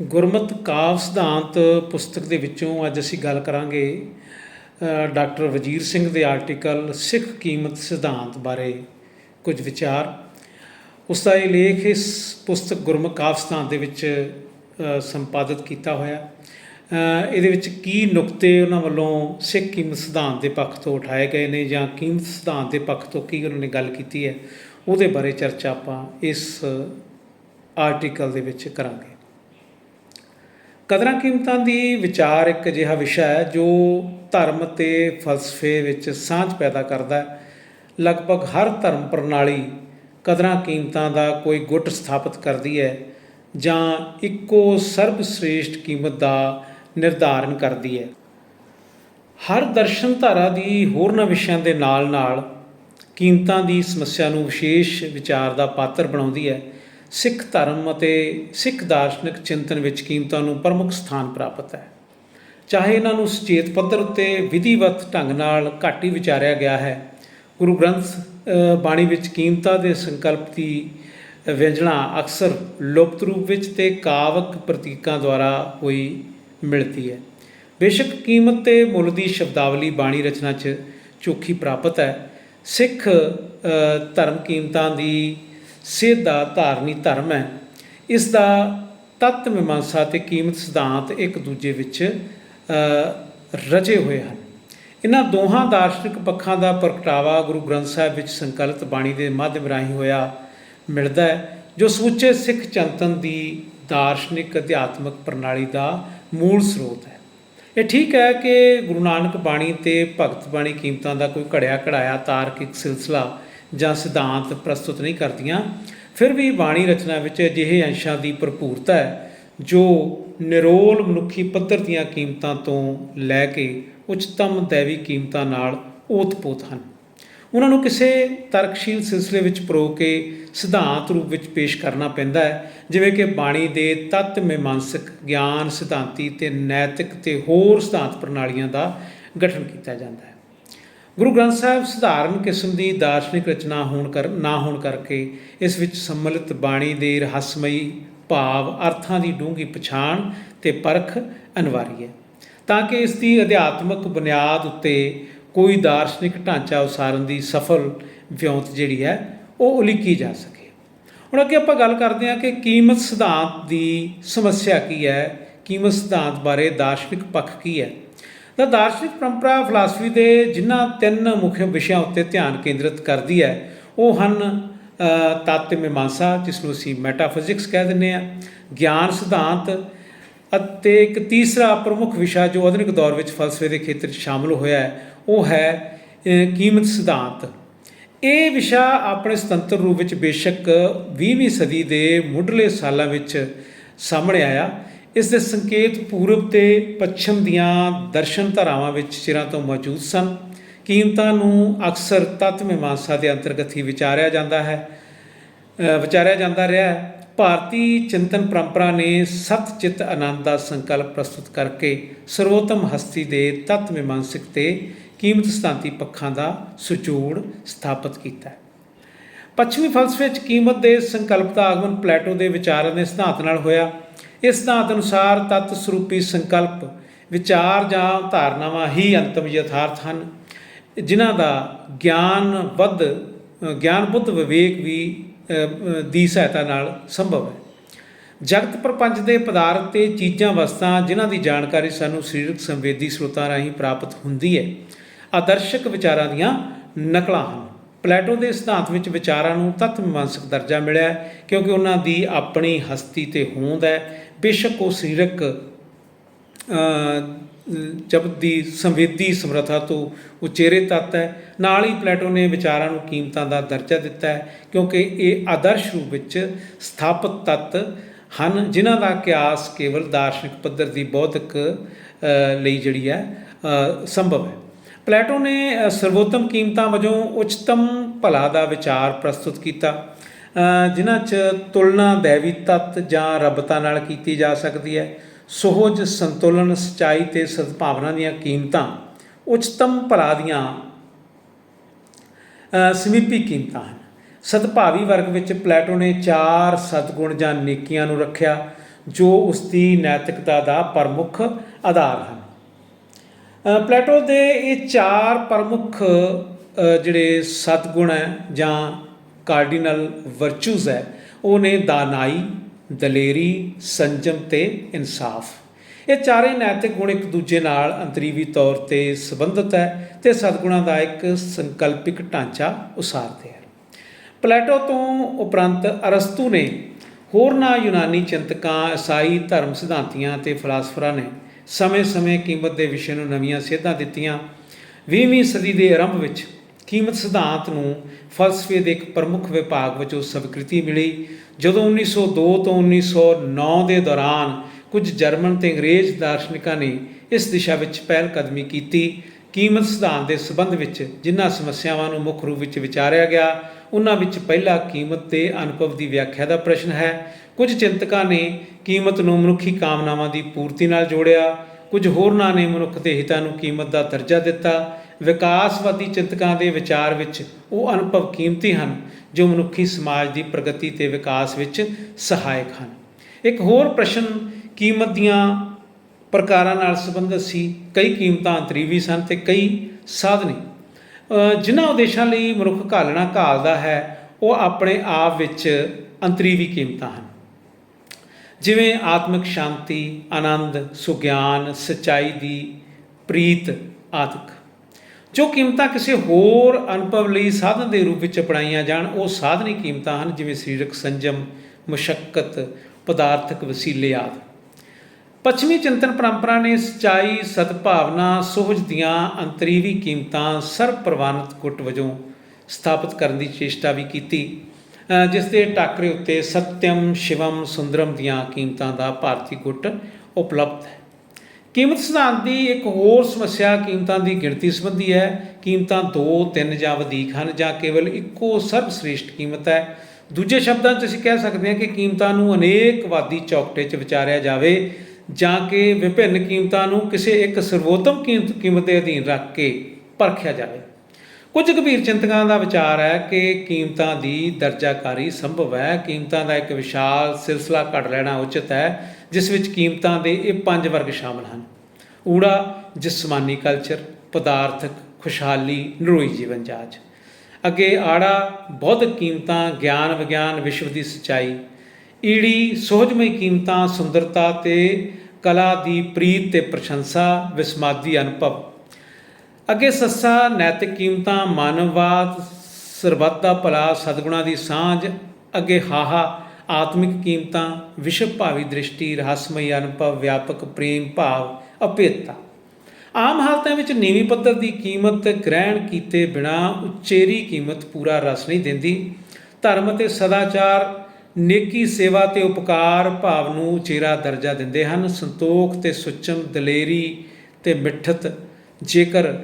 ਗੁਰਮਤ ਕਾਵਿ ਸਿਧਾਂਤ ਪੁਸਤਕ ਦੇ ਵਿੱਚੋਂ ਅੱਜ ਅਸੀਂ ਗੱਲ ਕਰਾਂਗੇ ਡਾਕਟਰ ਵਜੀਰ ਸਿੰਘ ਦੇ ਆਰਟੀਕਲ ਸਿੱਖ ਕੀਮਤ ਸਿਧਾਂਤ ਬਾਰੇ ਕੁਝ ਵਿਚਾਰ। ਉਸ ਦਾ ਇਹ ਲੇਖ ਇਸ ਪੁਸਤਕ ਗੁਰਮੁਖ ਕਾਵਿ ਸਿਧਾਂਤ ਦੇ ਵਿੱਚ ਸੰਪਾਦਿਤ ਕੀਤਾ ਹੋਇਆ। ਇਹਦੇ ਵਿੱਚ ਕੀ ਨੁਕਤੇ ਉਹਨਾਂ ਵੱਲੋਂ ਸਿੱਖ ਕੀਮਤ ਸਿਧਾਂਤ ਦੇ ਪੱਖ ਤੋਂ ਉਠਾਏ ਗਏ ਨੇ ਜਾਂ ਕੀਮਤ ਸਿਧਾਂਤ ਦੇ ਪੱਖ ਤੋਂ ਕੀ ਉਹਨਾਂ ਨੇ ਗੱਲ ਕੀਤੀ ਹੈ, ਉਹਦੇ ਬਾਰੇ ਚਰਚਾ ਆਪਾਂ ਇਸ ਆਰਟੀਕਲ ਦੇ ਵਿੱਚ ਕਰਾਂਗੇ। ਕਦਰਾਂ ਕੀਮਤਾਂ ਦੀ ਵਿਚਾਰ ਇੱਕ ਅਜਿਹਾ ਵਿਸ਼ਾ ਹੈ ਜੋ ਧਰਮ ਤੇ ਫਲਸਫੇ ਵਿੱਚ ਸਾਂਝ ਪੈਦਾ ਕਰਦਾ ਹੈ। ਲਗਭਗ ਹਰ ਧਰਮ ਪ੍ਰਣਾਲੀ ਕਦਰਾਂ ਕੀਮਤਾਂ ਦਾ ਕੋਈ ਗੁੱਟ ਸਥਾਪਿਤ ਕਰਦੀ ਹੈ ਜਾਂ ਇੱਕੋ ਸਰਬ ਸ੍ਰੇਸ਼ਟ ਕੀਮਤ ਦਾ ਨਿਰਧਾਰਨ ਕਰਦੀ ਹੈ। ਹਰ ਦਰਸ਼ਨ ਧਾਰਾ ਦੀ ਹੋਰਨਾਂ ਵਿਸ਼ਿਆਂ ਦੇ ਨਾਲ-ਨਾਲ ਕੀਮਤਾਂ ਦੀ ਸਮੱਸਿਆ ਨੂੰ ਵਿਸ਼ੇਸ਼ ਵਿਚਾਰ ਦਾ ਪਾਤਰ ਬਣਾਉਂਦੀ ਹੈ। ਸਿੱਖ ਧਰਮ ਅਤੇ ਸਿੱਖ ਦਾਰਸ਼ਨਿਕ ਚਿੰਤਨ ਵਿੱਚ ਕੀਮਤਾਂ ਨੂੰ ਪ੍ਰਮੁੱਖ ਸਥਾਨ ਪ੍ਰਾਪਤ ਹੈ। ਚਾਹੇ ਇਹਨਾਂ ਨੂੰ ਸੁਚੇਤ ਪੱਧਰ ਉੱਤੇ ਵਿਧੀਵਤ ਢੰਗ ਨਾਲ ਘੱਟ ਹੀ ਵਿਚਾਰਿਆ ਗਿਆ ਹੈ, ਗੁਰੂ ਗ੍ਰੰਥ ਬਾਣੀ ਵਿੱਚ ਕੀਮਤਾਂ ਦੇ ਸੰਕਲਪ ਦੀ ਵਿਅੰਜਣਾ ਅਕਸਰ ਲੁਪਤ ਰੂਪ ਵਿੱਚ ਤੇ ਕਾਵਕ ਪ੍ਰਤੀਕਾਂ ਦੁਆਰਾ ਹੋਈ ਮਿਲਦੀ ਹੈ। ਬੇਸ਼ੱਕ ਕੀਮਤ ਤੇ ਮੁੱਲ ਦੀ ਸ਼ਬਦਾਵਲੀ ਬਾਣੀ ਰਚਨਾ 'ਚ ਚੋਖੀ ਪ੍ਰਾਪਤ ਹੈ। ਸਿੱਖ ਧਰਮ ਕੀਮਤਾਂ ਦੀ ਸਿੱਧ ਦਾ ਧਾਰਨੀ ਧਰਮ ਹੈ। ਇਸ ਦਾ ਤਤ ਮੀਮਾਂਸਾ ਤੇ ਕੀਮਤ ਸਿਧਾਂਤ ਇੱਕ ਦੂਜੇ ਵਿੱਚ ਅ, ਰਚੇ ਹੋਏ ਹਨ। ਇਹਨਾਂ ਦੋਹਾਂ ਦਾਰਸ਼ਨਿਕ ਪੱਖਾਂ ਦਾ ਪ੍ਰਗਟਾਵਾ ਗੁਰੂ ਗ੍ਰੰਥ ਸਾਹਿਬ ਵਿੱਚ ਸੰਕਲਿਤ ਬਾਣੀ ਦੇ ਮਾਧਿਅਮ ਰਾਹੀਂ ਹੋਇਆ ਮਿਲਦਾ ਹੈ ਜੋ ਸਮੁੱਚੇ ਸਿੱਖ ਚੰਤਨ ਦੀ ਦਾਰਸ਼ਨਿਕ ਅਧਿਆਤਮਿਕ ਪ੍ਰਣਾਲੀ ਦਾ ਮੂਲ ਸਰੋਤ ਹੈ। ਇਹ ਠੀਕ ਹੈ ਕਿ ਗੁਰੂ ਨਾਨਕ ਬਾਣੀ ਤੇ ਭਗਤ ਬਾਣੀ ਕੀਮਤਾਂ ਦਾ ਕੋਈ ਘੜਿਆ ਘੜਾਇਆ ਤਾਰਕਿਕ ਸਿਲਸਿਲਾ ਜਾਂ ਸਿਧਾਂਤ ਪ੍ਰਸਤੁਤ ਨਹੀਂ ਕਰਦੀਆਂ। ਫਿਰ ਵੀ ਬਾਣੀ ਰਚਨਾ ਵਿੱਚ ਅਜਿਹੇ ਅੰਸ਼ਾਂ ਦੀ ਭਰਪੂਰਤਾ ਹੈ, ਜੋ ਨਿਰੋਲ ਮਨੁੱਖੀ ਪੱਧਰ ਦੀਆਂ ਕੀਮਤਾਂ ਤੋਂ ਲੈ ਕੇ ਉੱਚਤਮ ਦੇਵੀ ਕੀਮਤਾਂ ਨਾਲ ਓਤ-ਪੋਤ ਹਨ। ਉਹਨਾਂ ਨੂੰ ਕਿਸੇ ਤਰਕਸ਼ੀਲ ਸਿਲਸਿਲੇ ਵਿੱਚ ਪਰੋ ਕੇ ਸਿਧਾਂਤ ਰੂਪ ਵਿੱਚ ਪੇਸ਼ ਕਰਨਾ ਪੈਂਦਾ ਹੈ, ਜਿਵੇਂ ਕਿ ਬਾਣੀ ਦੇ ਤਤ ਮੀਮਾਂਸਕ ਗਿਆਨ ਸਿਧਾਂਤੀ ਤੇ ਨੈਤਿਕ ਤੇ ਹੋਰ ਸਿਧਾਂਤ ਪ੍ਰਣਾਲੀਆਂ ਦਾ ਗਠਨ ਕੀਤਾ ਜਾਂਦਾ ਹੈ। ਗੁਰੂ ਗ੍ਰੰਥ ਸਾਹਿਬ ਸਧਾਰਨ ਕਿਸਮ ਦੀ ਦਾਰਸ਼ਨਿਕ ਰਚਨਾ ਹੋਣ ਕਰ, ਨਾ ਹੋਣ ਕਰਕੇ ਇਸ ਵਿੱਚ ਸੰਮਿਲਿਤ ਬਾਣੀ ਦੇ ਰਹੱਸਮਈ ਭਾਵ, ਅਰਥਾਂ ਦੀ ਡੂੰਘੀ ਪਛਾਣ ਤੇ ਪਰਖ ਅਨਿਵਾਰੀ ਹੈ। ਤਾਂ ਕਿ ਇਸ ਦੀ ਅਧਿਆਤਮਕ ਬੁਨਿਆਦ ਉੱਤੇ ਕੋਈ ਦਾਰਸ਼ਨਿਕ ਢਾਂਚਾ ਉਸਾਰਨ ਦੀ ਸਫਲ ਵਿਉਂਤ ਜਿਹੜੀ ਹੈ, ਉਹ ਉਲੀਕੀ ਜਾ ਸਕੇ। ਹੁਣ ਅੱਗੇ ਆਪਾਂ ਗੱਲ ਕਰਦੇ ਹਾਂ ਕਿ ਕੀਮਤ ਸਿਧਾਂਤ ਦੀ ਸਮੱਸਿਆ ਕੀ ਹੈ, ਕੀਮਤ ਸਿਧਾਂਤ ਬਾਰੇ ਦਾਰਸ਼ਨਿਕ ਪੱਖ ਕੀ ਹੈ। ਤਾਂ ਦਾਰਸ਼ਨਿਕ ਪਰੰਪਰਾ ਫਿਲਾਸਫੀ ਦੇ ਜਿਨ੍ਹਾਂ ਤਿੰਨ ਮੁੱਖ ਵਿਸ਼ਿਆਂ ਉੱਤੇ ਧਿਆਨ ਕੇਂਦਰਿਤ ਕਰਦੀ ਹੈ ਉਹ ਹਨ ਅ, ਤੱਤ ਮੀਮਾਂਸਾ ਜਿਸ ਨੂੰ ਅਸੀਂ ਮੈਟਾਫਿਜ਼ਿਕਸ ਕਹਿ ਦਿੰਦੇ ਆ ਗਿਆਨ ਸਿਧਾਂਤ ਅਤੇ ਇੱਕ ਤੀਸਰਾ ਪ੍ਰਮੁੱਖ ਵਿਸ਼ਾ ਜੋ ਆਧੁਨਿਕ ਦੌਰ ਵਿੱਚ ਫਲਸਫੇ ਦੇ ਖੇਤਰ 'ਚ ਸ਼ਾਮਲ ਹੋਇਆ ਹੈ ਉਹ ਹੈ ਕੀਮਤ ਸਿਧਾਂਤ। ਇਹ ਵਿਸ਼ਾ ਆਪਣੇ ਸੁਤੰਤਰ ਰੂਪ ਵਿੱਚ ਬੇਸ਼ੱਕ 20ਵੀਂ ਸਦੀ ਦੇ ਮੁੱਢਲੇ ਸਾਲਾਂ ਵਿੱਚ ਸਾਹਮਣੇ ਆਇਆ। ਇਸ ਦੇ ਸੰਕੇਤ ਪੂਰਬ ਤੇ ਪੱਛਮ ਦੀਆਂ ਦਰਸ਼ਨ ਧਾਰਾਵਾਂ ਵਿੱਚ ਸਿਰਾਂ ਤੋਂ ਮੌਜੂਦ ਸਨ। ਕੀਮਤਾਂ ਨੂੰ ਅਕਸਰ ਤਤ ਮੀਮਾਂਸਾ ਦੇ ਅੰਤਰਗਤ ਹੀ ਵਿਚਾਰਿਆ ਜਾਂਦਾ ਹੈ ਵਿਚਾਰਿਆ ਜਾਂਦਾ ਰਿਹਾ ਹੈ। ਭਾਰਤੀ ਚਿੰਤਨ ਪਰੰਪਰਾ ਨੇ ਸਤ ਚਿਤ ਆਨੰਦ ਦਾ ਸੰਕਲਪ ਪ੍ਰਸਤੁਤ ਕਰਕੇ ਸਰਵੋਤਮ ਹਸਤੀ ਦੇ ਤਤ ਮੀਮਾਂਸਕ ਤੇ ਕੀਮਤ ਸਿਧਾਂਤੀ ਪੱਖਾਂ ਦਾ ਸੁਚੂੜ ਸਥਾਪਿਤ ਕੀਤਾ ਪੱਛਮੀ ਫਲਸਫੇ ਵਿੱਚ ਕੀਮਤ ਦੇ ਸੰਕਲਪ ਦਾ ਆਗਮਨ ਪਲੇਟੋ ਦੇ ਵਿਚਾਰਾਂ ਦੇ ਸਿਧਾਂਤ ਨਾਲ ਹੋਇਆ। ਇਸ ਸਿਧਾਂਤ ਅਨੁਸਾਰ ਤਤ ਸਰੂਪੀ ਸੰਕਲਪ, ਵਿਚਾਰ ਜਾਂ ਧਾਰਨਾਵਾਂ ਹੀ ਅੰਤਮ ਯਥਾਰਥ ਹਨ। ਜਿਨ੍ਹਾਂ ਦਾ ਗਿਆਨ ਵੱਧ, ਗਿਆਨ ਬੁੱਧ ਵਿਵੇਕ ਵੀ ਦੀ ਸਹਾਇਤਾ ਨਾਲ ਸੰਭਵ ਹੈ। ਜਗਤ ਪ੍ਰਪੰਚ ਦੇ ਪਦਾਰਥ ਤੇ ਚੀਜ਼ਾਂ, ਵਸਤਾਂ ਜਿਨ੍ਹਾਂ ਦੀ ਜਾਣਕਾਰੀ ਸਾਨੂੰ ਸਰੀਰਕ ਸੰਵੇਦੀ ਸਰੋਤਾਂ ਰਾਹੀਂ ਪ੍ਰਾਪਤ ਹੁੰਦੀ ਹੈ, ਆਦਰਸ਼ਕ ਵਿਚਾਰਾਂ ਦੀਆਂ ਨਕਲਾਂ ਹਨ। ਪਲੇਟੋ ਦੇ ਸਿਧਾਂਤ ਵਿੱਚ ਵਿਚਾਰਾਂ ਨੂੰ ਤਤ ਮਾਨਸਿਕ ਦਰਜਾ ਮਿਲਿਆ ਕਿਉਂਕਿ ਉਹਨਾਂ ਦੀ ਆਪਣੀ ਹਸਤੀ ਤੇ ਹੋਂਦ ਹੈ ਬੇਸ਼ੱਕ ਉਹ ਸਰੀਰਕ ਜਬ ਦੀ ਸੰਵੇਦੀ ਸਮਰੱਥਾ ਤੋਂ ਉਚੇਰੇ ਤੱਤ ਹੈ, ਨਾਲ ਹੀ ਪਲੈਟੋ ਨੇ ਵਿਚਾਰਾਂ ਨੂੰ ਕੀਮਤਾਂ ਦਾ ਦਰਜਾ ਦਿੱਤਾ ਹੈ, ਕਿਉਂਕਿ ਇਹ ਆਦਰਸ਼ ਰੂਪ ਵਿੱਚ ਸਥਾਪਿਤ ਤੱਤ ਹਨ, ਜਿਨ੍ਹਾਂ ਦਾ ਕਿਆਸ ਕੇਵਲ ਦਾਰਸ਼ਨਿਕ ਪੱਧਰ ਦੀ ਬੌਧਿਕ ਲਈ ਜਿਹੜੀ ਹੈ ਸੰਭਵ ਹੈ। ਪਲੈਟੋ ਨੇ ਸਰਵੋਤਮ ਕੀਮਤਾਂ ਵਜੋਂ ਉੱਚਤਮ ਭਲਾ ਦਾ ਵਿਚਾਰ ਪ੍ਰਸਤੁਤ ਕੀਤਾ। ਜਿਨ੍ਹਾਂ 'ਚ ਤੁਲਨਾ ਦੇਵੀ ਤੱਤ ਜਾਂ ਰੱਬਤਾ ਨਾਲ ਕੀਤੀ ਜਾ ਸਕਦੀ ਹੈ, ਸੋਹਜ ਸੰਤੁਲਨ, ਸਚਾਈ ਤੇ ਸਦਭਾਵਨਾ ਦੀਆਂ ਕੀਮਤਾਂ, ਉੱਚਤਮ ਭਲਾ ਦੀਆਂ ਸਮੀਪੀ ਕੀਮਤਾਂ ਹਨ। ਸਦਭਾਵੀ ਵਰਗ ਵਿੱਚ ਪਲੈਟੋ ਨੇ ਚਾਰ ਸਤਗੁਣ ਜਾਂ ਨੇਕੀਆਂ ਨੂੰ ਰੱਖਿਆ, ਜੋ ਉਸ ਦੀ ਨੈਤਿਕਤਾ ਦਾ ਪ੍ਰਮੁੱਖ ਆਧਾਰ ਹਨ। ਪਲੈਟੋ ਦੇ ਇਹ ਚਾਰ ਪ੍ਰਮੁੱਖ ਜਿਹੜੇ ਸਤਗੁਣ ਹੈ ਜਾਂ ਕਾਰਡੀਨਲ ਵਰਚੂਜ਼ ਹੈ ਉਹ ਨੇ ਦਾਨਾਈ, ਦਲੇਰੀ, ਸੰਜਮ ਤੇ ਇਨਸਾਫ। ਇਹ ਚਾਰੇ ਨੈਤਿਕ ਗੁਣ ਇੱਕ ਦੂਜੇ ਨਾਲ ਅੰਤਰੀਵੀ ਤੌਰ ਤੇ ਸੰਬੰਧਿਤ ਹੈ ਤੇ ਸਤਗੁਣਾਂ ਦਾ ਇੱਕ ਸੰਕਲਪਿਕ ਢਾਂਚਾ ਉਸਾਰਦੇ ਹਨ। ਪਲੇਟੋ ਤੋਂ ਉਪਰੰਤ ਅਰਸਤੂ ਨੇ ਹੋਰਨਾਂ ਯੂਨਾਨੀ ਚਿੰਤਕਾਂ, ਈਸਾਈ ਧਰਮ ਸਿਧਾਂਤੀਆਂ ਤੇ ਫਲਸਫਰਾਂ ਨੇ ਸਮੇਂ-ਸਮੇਂ ਕੀਮਤ ਦੇ ਵਿਸ਼ੇ ਨੂੰ ਨਵੀਆਂ ਸੇਧਾਂ ਦਿੱਤੀਆਂ। 20ਵੀਂ ਸਦੀ ਦੇ ਆਰੰਭ ਵਿੱਚ ਕੀਮਤ ਸਿਧਾਂਤ ਨੂੰ ਫਲਸਫੇ ਦੇ ਇੱਕ ਪ੍ਰਮੁੱਖ ਵਿਭਾਗ ਵਜੋਂ ਸਵੀਕ੍ਰਿਤੀ ਮਿਲੀ। ਜਦੋਂ 1902 ਤੋਂ 1909 ਦੇ ਦੌਰਾਨ ਕੁਝ ਜਰਮਨ ਤੇ ਅੰਗਰੇਜ਼ ਦਾਰਸ਼ਨਿਕਾਂ ਨੇ ਇਸ ਦਿਸ਼ਾ ਵਿੱਚ ਪਹਿਲ ਕਦਮੀ ਕੀਤੀ, ਕੀਮਤ ਸਿਧਾਂਤ ਦੇ ਸੰਬੰਧ ਵਿੱਚ ਜਿਨ੍ਹਾਂ ਸਮੱਸਿਆਵਾਂ ਨੂੰ ਮੁੱਖ ਰੂਪ ਵਿੱਚ ਵਿਚਾਰਿਆ ਗਿਆ, ਉਹਨਾਂ ਵਿੱਚ ਪਹਿਲਾ ਕੀਮਤ ਤੇ ਅਨੁਭਵ ਦੀ ਵਿਆਖਿਆ ਦਾ ਪ੍ਰਸ਼ਨ ਹੈ। ਕੁਝ ਚਿੰਤਕਾਂ ਨੇ ਕੀਮਤ ਨੂੰ ਮਨੁੱਖੀ ਕਾਮਨਾਵਾਂ ਦੀ ਪੂਰਤੀ ਨਾਲ ਜੋੜਿਆ, ਕੁਝ ਹੋਰਨਾਂ ਨੇ ਮਨੁੱਖ ਦੇ ਹਿੱਤਾਂ ਨੂੰ ਕੀਮਤ ਦਾ ਦਰਜਾ ਦਿੱਤਾ। ਵਿਕਾਸਵਾਦੀ ਚਿੰਤਕਾਂ ਦੇ ਵਿਚਾਰ ਵਿੱਚ ਉਹ ਅਨੁਭਵ ਕੀਮਤੀ ਹਨ, ਜੋ ਮਨੁੱਖੀ ਸਮਾਜ ਦੀ ਪ੍ਰਗਤੀ ਤੇ ਵਿਕਾਸ ਵਿੱਚ ਸਹਾਇਕ ਹਨ। ਇੱਕ ਹੋਰ ਪ੍ਰਸ਼ਨ ਕੀਮਤ ਦੀਆਂ ਪ੍ਰਕਾਰਾਂ ਨਾਲ ਸੰਬੰਧਿਤ ਸੀ। ਕਈ ਕੀਮਤਾਂ ਅੰਤਰੀਵੀ ਸਨ ਤੇ ਕਈ ਸਾਧਨੀ। ਜਿਨ੍ਹਾਂ ਉਦੇਸ਼ਾਂ ਲਈ ਮਨੁੱਖ ਘਾਲਣਾ ਘਾਲਦਾ ਹੈ, ਉਹ ਆਪਣੇ ਆਪ ਵਿੱਚ ਅੰਤਰੀਵੀ ਕੀਮਤਾਂ ਹਨ। ਜਿਵੇਂ ਆਤਮਿਕ ਸ਼ਾਂਤੀ, ਆਨੰਦ, ਸੁਗਿਆਨ, ਸਚਾਈ ਦੀ ਪ੍ਰੀਤ ਆਦਿਕ ਜੋ ਕੀਮਤਾਂ ਕਿਸੇ ਹੋਰ ਅਨੁਭਵ ਲਈ ਸਾਧਨ ਦੇ ਰੂਪ ਵਿੱਚ ਅਪਣਾਈਆਂ ਜਾਣ, ਉਹ ਸਾਧਨੀ ਕੀਮਤਾਂ ਹਨ, ਜਿਵੇਂ ਸਰੀਰਕ ਸੰਜਮ ਮੁਸ਼ਕਲ ਪਦਾਰਥਕ ਵਸੀਲੇ ਆਦਿ। ਪੱਛਮੀ ਚਿੰਤਨ ਪਰੰਪਰਾ ਨੇ ਸਚਾਈ, ਸਦਭਾਵਨਾ ਸੁਹਜ ਦੀਆਂ ਅੰਤਰੀਵੀ ਕੀਮਤਾਂ ਸਰਵ ਪ੍ਰਵਾਨਿਤ ਗੁੱਟ ਵਜੋਂ ਸਥਾਪਿਤ ਕਰਨ ਦੀ ਚੇਸ਼ਟਾ ਵੀ ਕੀਤੀ ਜਿਸ ਦੇ ਟਾਕਰੇ ਉੱਤੇ ਸਤਿਅਮ ਸ਼ਿਵਮ, ਸੁੰਦਰਮ ਦੀਆਂ ਕੀਮਤਾਂ ਦਾ ਭਾਰਤੀ ਗੁੱਟ ਉਪਲਬਧ ਹੈ। ਕੀਮਤ ਸਿਧਾਂਤ ਦੀ ਇੱਕ ਹੋਰ ਸਮੱਸਿਆ ਕੀਮਤਾਂ ਦੀ ਗਿਣਤੀ ਸੰਬੰਧੀ ਹੈ। ਕੀਮਤਾਂ 2 3 ਜਾਂ ਵਧੇਕ ਹਨ ਜਾਂ ਕੇਵਲ ਇੱਕੋ ਸਰਵਸ਼੍ਰੇਸ਼ਟ ਕੀਮਤ ਹੈ। ਦੂਜੇ ਸ਼ਬਦਾਂ 'ਚ ਅਸੀਂ ਕਹਿ ਸਕਦੇ ਹਾਂ ਕਿ ਕੀਮਤਾਂ ਨੂੰ ਅਨੇਕਵਾਦੀ ਚੌਕਟੇ 'ਚ ਵਿਚਾਰਿਆ ਜਾਵੇ ਜਾਂ ਕਿ ਵਿਭਿੰਨ ਕੀਮਤਾਂ ਨੂੰ ਕਿਸੇ ਇੱਕ ਸਰਵੋਤਮ ਕੀਮਤ ਕੀਮਤ ਦੇ ਅਧੀਨ ਰੱਖ ਕੇ ਪਰਖਿਆ ਜਾਵੇ। ਕੁਝ ਗੰਭੀਰ ਚਿੰਤਕਾਂ ਦਾ ਵਿਚਾਰ ਹੈ ਕਿ ਕੀਮਤਾਂ ਦੀ ਦਰਜਾਕਾਰੀ ਸੰਭਵ ਹੈ। ਕੀਮਤਾਂ ਦਾ ਇੱਕ ਵਿਸ਼ਾਲ ਸਿਲਸਿਲਾ ਘੜ ਲੈਣਾ ਉਚਿਤ ਹੈ। ਜਿਸ ਵਿੱਚ ਕੀਮਤਾਂ ਦੇ ਇਹ ਪੰਜ ਵਰਗ ਸ਼ਾਮਲ ਹਨ। ਊੜਾ, ਜਿਸਮਾਨੀ ਕਲਚਰ ਪਦਾਰਥਕ, ਖੁਸ਼ਹਾਲੀ, ਨਰੋਈ ਜੀਵਨ ਜਾਚ। ਅੱਗੇ ਆੜਾ, ਬੌਧਿਕ ਕੀਮਤਾਂ, ਗਿਆਨ ਵਿਗਿਆਨ, ਵਿਸ਼ਵ ਦੀ ਸਚਾਈ। ਈੜੀ ਸੋਝਮਈ ਕੀਮਤਾਂ, ਸੁੰਦਰਤਾ ਤੇ ਕਲਾ ਦੀ ਪ੍ਰੀਤ ਤੇ ਪ੍ਰਸ਼ੰਸਾ, ਵਿਸਮਾਦੀ ਅਨੁਭਵ। ਅੱਗੇ ਸੱਸਾ, ਨੈਤਿਕ ਕੀਮਤਾਂ, ਮਾਨਵਵਾਦ, ਸਰਬੱਤ ਦਾ ਭਲਾ, ਸਦਗੁਣਾ ਦੀ ਸਾਂਝ, ਅੱਗੇ ਹਾਹਾ ਆਤਮਿਕ ਕੀਮਤਾਂ ਵਿਸ਼ਵ ਭਾਵੀ ਦ੍ਰਿਸ਼ਟੀ, ਰਹੱਸਮਈ ਅਨੁਭਵ, ਵਿਆਪਕ ਪ੍ਰੇਮ, ਭਾਵ ਅਭੇਦਤਾ ਆਮ ਹਾਲਤਾਂ ਵਿੱਚ ਨੀਵੀਂ ਪੱਧਰ ਦੀ ਕੀਮਤ ਗ੍ਰਹਿਣ ਕੀਤੇ ਬਿਨਾ ਉਚੇਰੀ ਕੀਮਤ ਪੂਰਾ ਰਸ ਨਹੀਂ ਦਿੰਦੀ। ਧਰਮ ਅਤੇ ਸਦਾਚਾਰ ਨੇਕੀ ਸੇਵਾ ਤੇ ਉਪਕਾਰ ਭਾਵ ਨੂੰ ਉਚੇਰਾ ਦਰਜਾ ਦਿੰਦੇ ਹਨ। ਸੰਤੋਖ ਤੇ ਸੁਚਮ, ਦਲੇਰੀ ਤੇ ਮਿੱਠਤ। ਜੇਕਰ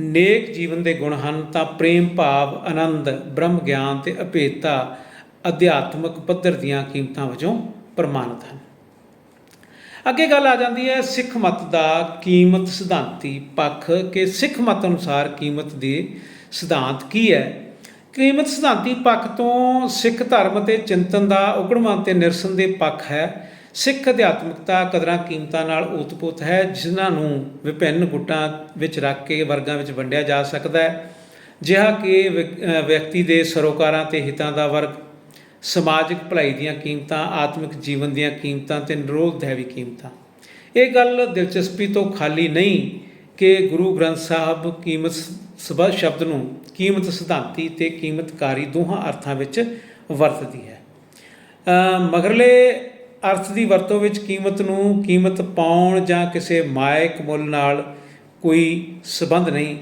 ਨੇਕ ਜੀਵਨ ਦੇ ਗੁਣ ਹਨ, ਤਾਂ ਪ੍ਰੇਮ, ਭਾਵ, ਆਨੰਦ, ਬ੍ਰਹਮ ਗਿਆਨ ਤੇ ਅਭੇਦਤਾ ਅਧਿਆਤਮਕ ਪੱਧਰ ਦੀਆਂ ਕੀਮਤਾਂ ਵਜੋਂ ਪ੍ਰਮਾਣਿਤ ਹਨ। ਅੱਗੇ ਗੱਲ ਆ ਜਾਂਦੀ ਹੈ ਸਿੱਖ ਮਤ ਦਾ ਕੀਮਤ ਸਿਧਾਂਤੀ ਪੱਖ ਕਿ ਸਿੱਖ ਮਤ ਅਨੁਸਾਰ ਕੀਮਤ ਦੇ ਸਿਧਾਂਤ ਕੀ ਹੈ। ਕੀਮਤ ਸਿਧਾਂਤੀ ਪੱਖ ਤੋਂ ਸਿੱਖ ਧਰਮ ਤੇ ਚਿੰਤਨ ਦਾ ਉਗੜਵਾਂ ਤੇ ਨਿਰਸਨ ਦੇ ਪੱਖ ਹੈ। ਸਿੱਖ ਅਧਿਆਤਮਿਕਤਾ ਕਦਰਾਂ ਕੀਮਤਾਂ ਨਾਲ ਉਤਪੋਤ ਹੈ, ਜਿਨ੍ਹਾਂ ਨੂੰ ਵਿਭਿੰਨ ਗੁੱਟਾਂ ਵਿੱਚ ਰੱਖ ਕੇ ਵਰਗਾਂ ਵਿੱਚ ਵੰਡਿਆ ਜਾ ਸਕਦਾ ਹੈ। ਜਿਹਾ ਕਿ ਵਿਅਕਤੀ ਦੇ ਸਰੋਕਾਰਾਂ ਤੇ ਹਿੱਤਾਂ ਦਾ ਵਰਗ ਸਮਾਜਿਕ ਭਲਾਈ ਦੀਆਂ ਕੀਮਤਾਂ, ਆਤਮਿਕ ਜੀਵਨ ਦੀਆਂ ਕੀਮਤਾਂ ਤੇ ਨਿਰੋਧ ਦੇਵੀ ਕੀਮਤਾਂ। ਇਹ ਗੱਲ ਦਿਲਚਸਪੀ ਤੋਂ ਖਾਲੀ ਨਹੀਂ ਕਿ ਗੁਰੂ ਗ੍ਰੰਥ ਸਾਹਿਬ ਕੀਮਤ ਸਬਦ ਸ਼ਬਦ ਨੂੰ ਕੀਮਤ ਸਿਧਾਂਤੀ ਤੇ ਕੀਮਤਕਾਰੀ ਦੋਹਾਂ ਅਰਥਾਂ ਵਿੱਚ ਵਰਤਦੀ ਹੈ। ਮਗਰਲੇ ਅਰਥ ਦੀ ਵਰਤੋਂ ਵਿੱਚ ਕੀਮਤ ਨੂੰ ਕੀਮਤ ਪਾਉਣ ਜਾਂ ਕਿਸੇ ਮਾਇਕ ਮੁੱਲ ਨਾਲ ਕੋਈ ਸਬੰਧ ਨਹੀਂ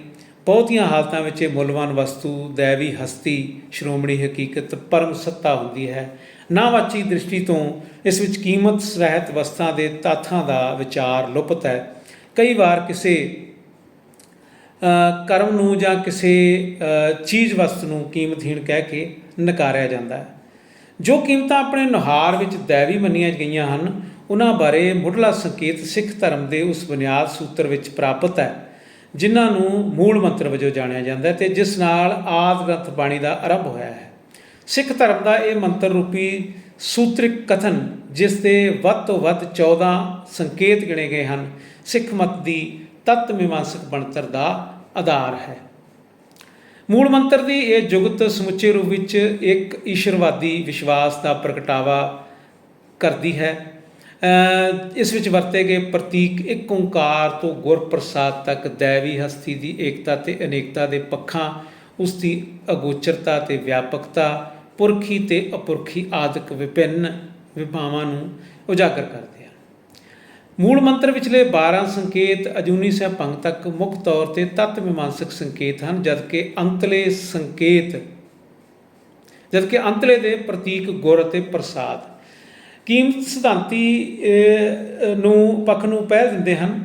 ਬਹੁਤੀਆਂ ਹਾਲਤਾਂ ਵਿੱਚ ਇਹ ਮੁੱਲਵਾਨ ਵਸਤੂ ਦੈਵੀ ਹਸਤੀ ਸ਼੍ਰੋਮਣੀ ਹਕੀਕਤ ਪਰਮ ਸੱਤਾ ਹੁੰਦੀ ਹੈ। ਨਾਵਾਚੀ ਦ੍ਰਿਸ਼ਟੀ ਤੋਂ ਇਸ ਵਿੱਚ ਕੀਮਤ ਸਹਿਤ ਵਸਤਾਂ ਦੇ ਤੱਥਾਂ ਦਾ ਵਿਚਾਰ ਲੁਪਤ ਹੈ। ਕਈ ਵਾਰ ਕਿਸੇ ਕਰਮ ਨੂੰ ਜਾਂ ਕਿਸੇ ਚੀਜ਼ ਵਸਤ ਨੂੰ ਕੀਮਤਹੀਣ ਕਹਿ ਕੇ ਨਕਾਰਿਆ ਜਾਂਦਾ ਹੈ। ਜੋ ਕੀਮਤਾਂ ਆਪਣੇ ਨੁਹਾਰ ਵਿੱਚ ਦੇਵੀ ਮੰਨੀਆਂ ਗਈਆਂ ਹਨ, ਉਹਨਾਂ ਬਾਰੇ ਮੁੱਢਲਾ ਸੰਕੇਤ ਸਿੱਖ ਧਰਮ ਦੇ ਉਸ ਬੁਨਿਆਦ ਸੂਤਰ ਵਿੱਚ ਪ੍ਰਾਪਤ ਹੈ। ਜਿਨ੍ਹਾਂ ਨੂੰ ਮੂਲ ਮੰਤਰ ਵਜੋਂ ਜਾਣਿਆ ਜਾਂਦਾ ਹੈ ਤੇ ਜਿਸ ਨਾਲ ਆਦ ਗ੍ਰੰਥ ਬਾਣੀ ਦਾ ਆਰੰਭ ਹੋਇਆ ਹੈ। ਸਿੱਖ ਧਰਮ ਦਾ ਇਹ ਮੰਤਰ ਰੂਪੀ ਸੂਤਰਿਕ ਕਥਨ, ਜਿਸ ਦੇ ਵੱਧ ਤੋਂ ਵੱਧ 14 ਸੰਕੇਤ ਗਿਣੇ ਗਏ ਹਨ, ਸਿੱਖ ਮਤ ਦੀ ਤਤ ਮੀਮਾਂਸਕ ਬਣਤਰ ਦਾ ਆਧਾਰ ਹੈ। ਮੂਲ ਮੰਤਰ ਦੀ ਇਹ ਜੁਗਤ ਸਮੁੱਚੇ ਰੂਪ ਵਿੱਚ ਇੱਕ ਈਸ਼ਰਵਾਦੀ ਵਿਸ਼ਵਾਸ ਦਾ ਪ੍ਰਗਟਾਵਾ ਕਰਦੀ ਹੈ। ਇਸ ਵਿੱਚ ਵਰਤੇ ਗਏ ਪ੍ਰਤੀਕ ਇੱਕ ਓੰਕਾਰ ਤੋਂ ਗੁਰ ਪ੍ਰਸਾਦ ਤੱਕ, ਦੇਵੀ ਹਸਤੀ ਦੀ ਏਕਤਾ ਤੇ ਅਨੇਕਤਾ ਦੇ ਪੱਖਾਂ, ਉਸ ਦੀ ਅਗੋਚਰਤਾ ਤੇ ਵਿਆਪਕਤਾ, ਪੁਰਖੀ ਤੇ ਅਪੁਰਖੀ ਆਦਿਕ ਵਿਭਿੰਨ ਵਿਭਾਵਾਂ ਨੂੰ ਉਜਾਗਰ ਕਰਦੇ ਹਨ। ਮੂਲ ਮੰਤਰ ਵਿਚਲੇ 12 ਸੰਕੇਤ ਅਜੂਨੀ ਸਾਹਿਬ ਭੰਗ ਤੱਕ ਮੁੱਖ ਤੌਰ ਤੇ ਤਤ ਮੀਮਾਂਸਕ ਸੰਕੇਤ ਹਨ, ਜਦਕਿ ਅੰਤਲੇ ਸੰਕੇਤ, ਜਦਕਿ ਅੰਤਲੇ ਦੇ ਪ੍ਰਤੀਕ ਗੁਰ ਅਤੇ ਪ੍ਰਸਾਦ। ਕੀਮਤ ਸਿਧਾਂਤੀ ਨੂੰ ਪੱਖ ਨੂੰ ਪਹਿਲ ਦਿੰਦੇ ਹਨ।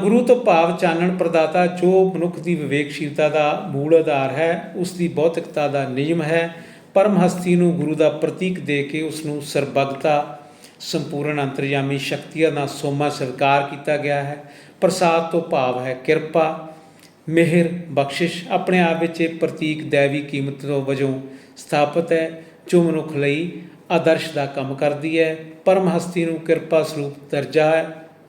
ਗੁਰੂ ਤੋਂ ਭਾਵ ਚਾਨਣ ਪ੍ਰਦਾਤਾ ਜੋ ਮਨੁੱਖ ਦੀ ਵਿਵੇਕਸ਼ੀਲਤਾ ਦਾ ਮੂਲ ਆਧਾਰ ਹੈ, ਉਸ ਦੀ ਭੌਤਿਕਤਾ ਦਾ ਨਿਯਮ ਹੈ। ਪਰਮ ਹਸਤੀ ਨੂੰ ਗੁਰੂ ਦਾ ਪ੍ਰਤੀਕ ਦੇ ਕੇ ਉਸ ਨੂੰ ਸਰਬੱਗਤਾ ਸੰਪੂਰਨ ਅੰਤਰਯਾਮੀ ਸ਼ਕਤੀਆਂ ਦਾ ਸੋਮਾ ਸਵੀਕਾਰ ਕੀਤਾ ਗਿਆ ਹੈ। ਪ੍ਰਸਾਦ ਤੋਂ ਭਾਵ ਹੈ ਕਿਰਪਾ, ਮਿਹਰ, ਬਖਸ਼ਿਸ਼। ਆਪਣੇ ਆਪ ਵਿੱਚ ਇਹ ਪ੍ਰਤੀਕ ਦੇਵੀ ਕੀਮਤ ਤੋਂ ਵਜੋਂ ਸਥਾਪਿਤ ਹੈ, ਜੋ ਮਨੁੱਖ ਲਈ ਆਦਰਸ਼ ਦਾ ਕੰਮ ਕਰਦੀ ਹੈ, ਪਰਮ ਹਸਤੀ ਨੂੰ ਕਿਰਪਾ ਸਰੂਪ ਦਰਜਾ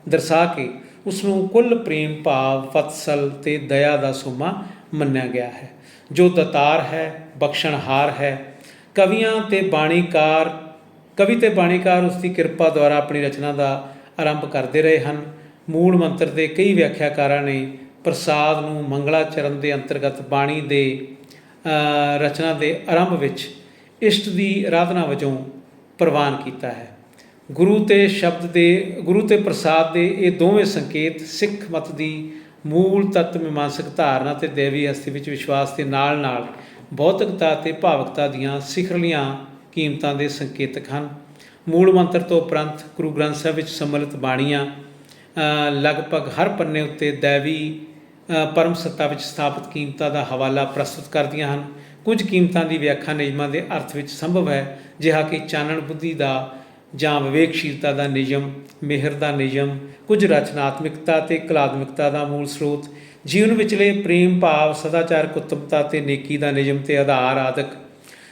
ਦਰਸਾ ਕੇ ਉਸ ਨੂੰ ਕੁੱਲ ਪ੍ਰੇਮ ਭਾਵ ਫਤਸਲ ਤੇ ਦਇਆ ਦਾ ਸੋਮਾ ਮੰਨਿਆ ਗਿਆ ਹੈ। ਜੋ ਦਤਾਰ ਹੈ, ਬਖਸ਼ਣਹਾਰ ਹੈ, ਕਵੀਆਂ ਤੇ ਬਾਣੀਕਾਰ, ਕਵੀ ਤੇ ਬਾਣੀਕਾਰ ਉਸ ਦੀ ਕਿਰਪਾ ਦੁਆਰਾ ਆਪਣੀ ਰਚਨਾ ਦਾ ਆਰੰਭ ਕਰਦੇ ਰਹੇ ਹਨ। ਮੂਲ ਮੰਤਰ ਦੇ ਕਈ ਵਿਆਖਿਆਕਾਰਾਂ ਨੇ ਪ੍ਰਸਾਦ ਨੂੰ ਮੰਗਲਾਚਰਨ ਦੇ ਅੰਤਰਗਤ ਬਾਣੀ ਦੇ ਰਚਨਾ ਦੇ ਆਰੰਭ ਵਿੱਚ ਇਸ਼ਟ ਦੀ ਆਰਾਧਨਾ ਵਜੋਂ ਪ੍ਰਵਾਨ ਕੀਤਾ ਹੈ। ਗੁਰੂ ਤੇ ਸ਼ਬਦ ਦੇ ਗੁਰੂ ਤੇ ਪ੍ਰਸਾਦ ਦੇ ਇਹ ਦੋਵੇਂ ਸੰਕੇਤ ਸਿੱਖ ਮਤ ਦੀ ਮੂਲ ਤੱਤ ਮੀਮਾਂਸਕ ਧਾਰਨਾ ਤੇ ਦੇਵੀ ਹਸਤੀ ਵਿੱਚ ਵਿਸ਼ਵਾਸ ਦੇ ਨਾਲ-ਨਾਲ ਭੌਤਿਕਤਾ ਤੇ ਭਾਵਕਤਾ ਦੀਆਂ ਸਿਖਰਲੀਆਂ ਕੀਮਤਾਂ ਦੇ ਸੰਕੇਤਕ ਹਨ। ਮੂਲ ਮੰਤਰ ਤੋਂ ਉਪਰੰਤ ਗੁਰੂ ਗ੍ਰੰਥ ਸਾਹਿਬ ਵਿੱਚ ਸੰਮਿਲਿਤ ਬਾਣੀਆਂ ਲਗਭਗ ਹਰ ਪੰਨੇ ਉੱਤੇ ਦੇਵੀ ਅ, ਪਰਮ ਸੱਤਾ ਵਿੱਚ ਸਥਾਪਿਤ ਕੀਮਤਾਂ ਦਾ ਹਵਾਲਾ ਪ੍ਰਸਤੁਤ ਕਰਦੀਆਂ ਹਨ। ਕੁਝ ਕੀਮਤਾਂ ਦੀ ਵਿਆਖਿਆ ਨਿਯਮਾਂ ਦੇ ਅਰਥ ਵਿੱਚ ਸੰਭਵ ਹੈ, ਜਿਹਾ ਕਿ ਚਾਨਣ ਬੁੱਧੀ ਦਾ ਜਾਂ ਵਿਵੇਕਸ਼ੀਲਤਾ ਦਾ ਨਿਯਮ, ਮਿਹਰ ਦਾ ਨਿਯਮ, ਕੁਝ ਰਚਨਾਤਮਿਕਤਾ ਤੇ ਕਲਾਤਮਿਕਤਾ ਦਾ ਮੂਲ ਸਰੋਤ, ਜੀਵਨ ਵਿਚਲੇ ਪ੍ਰੇਮ, ਭਾਵ, ਸਦਾਚਾਰ, ਕੁਤਬਤਾ ਤੇ ਨੇਕੀ ਦਾ ਨਿਯਮ ਤੇ ਆਧਾਰ ਆਦਿਕ।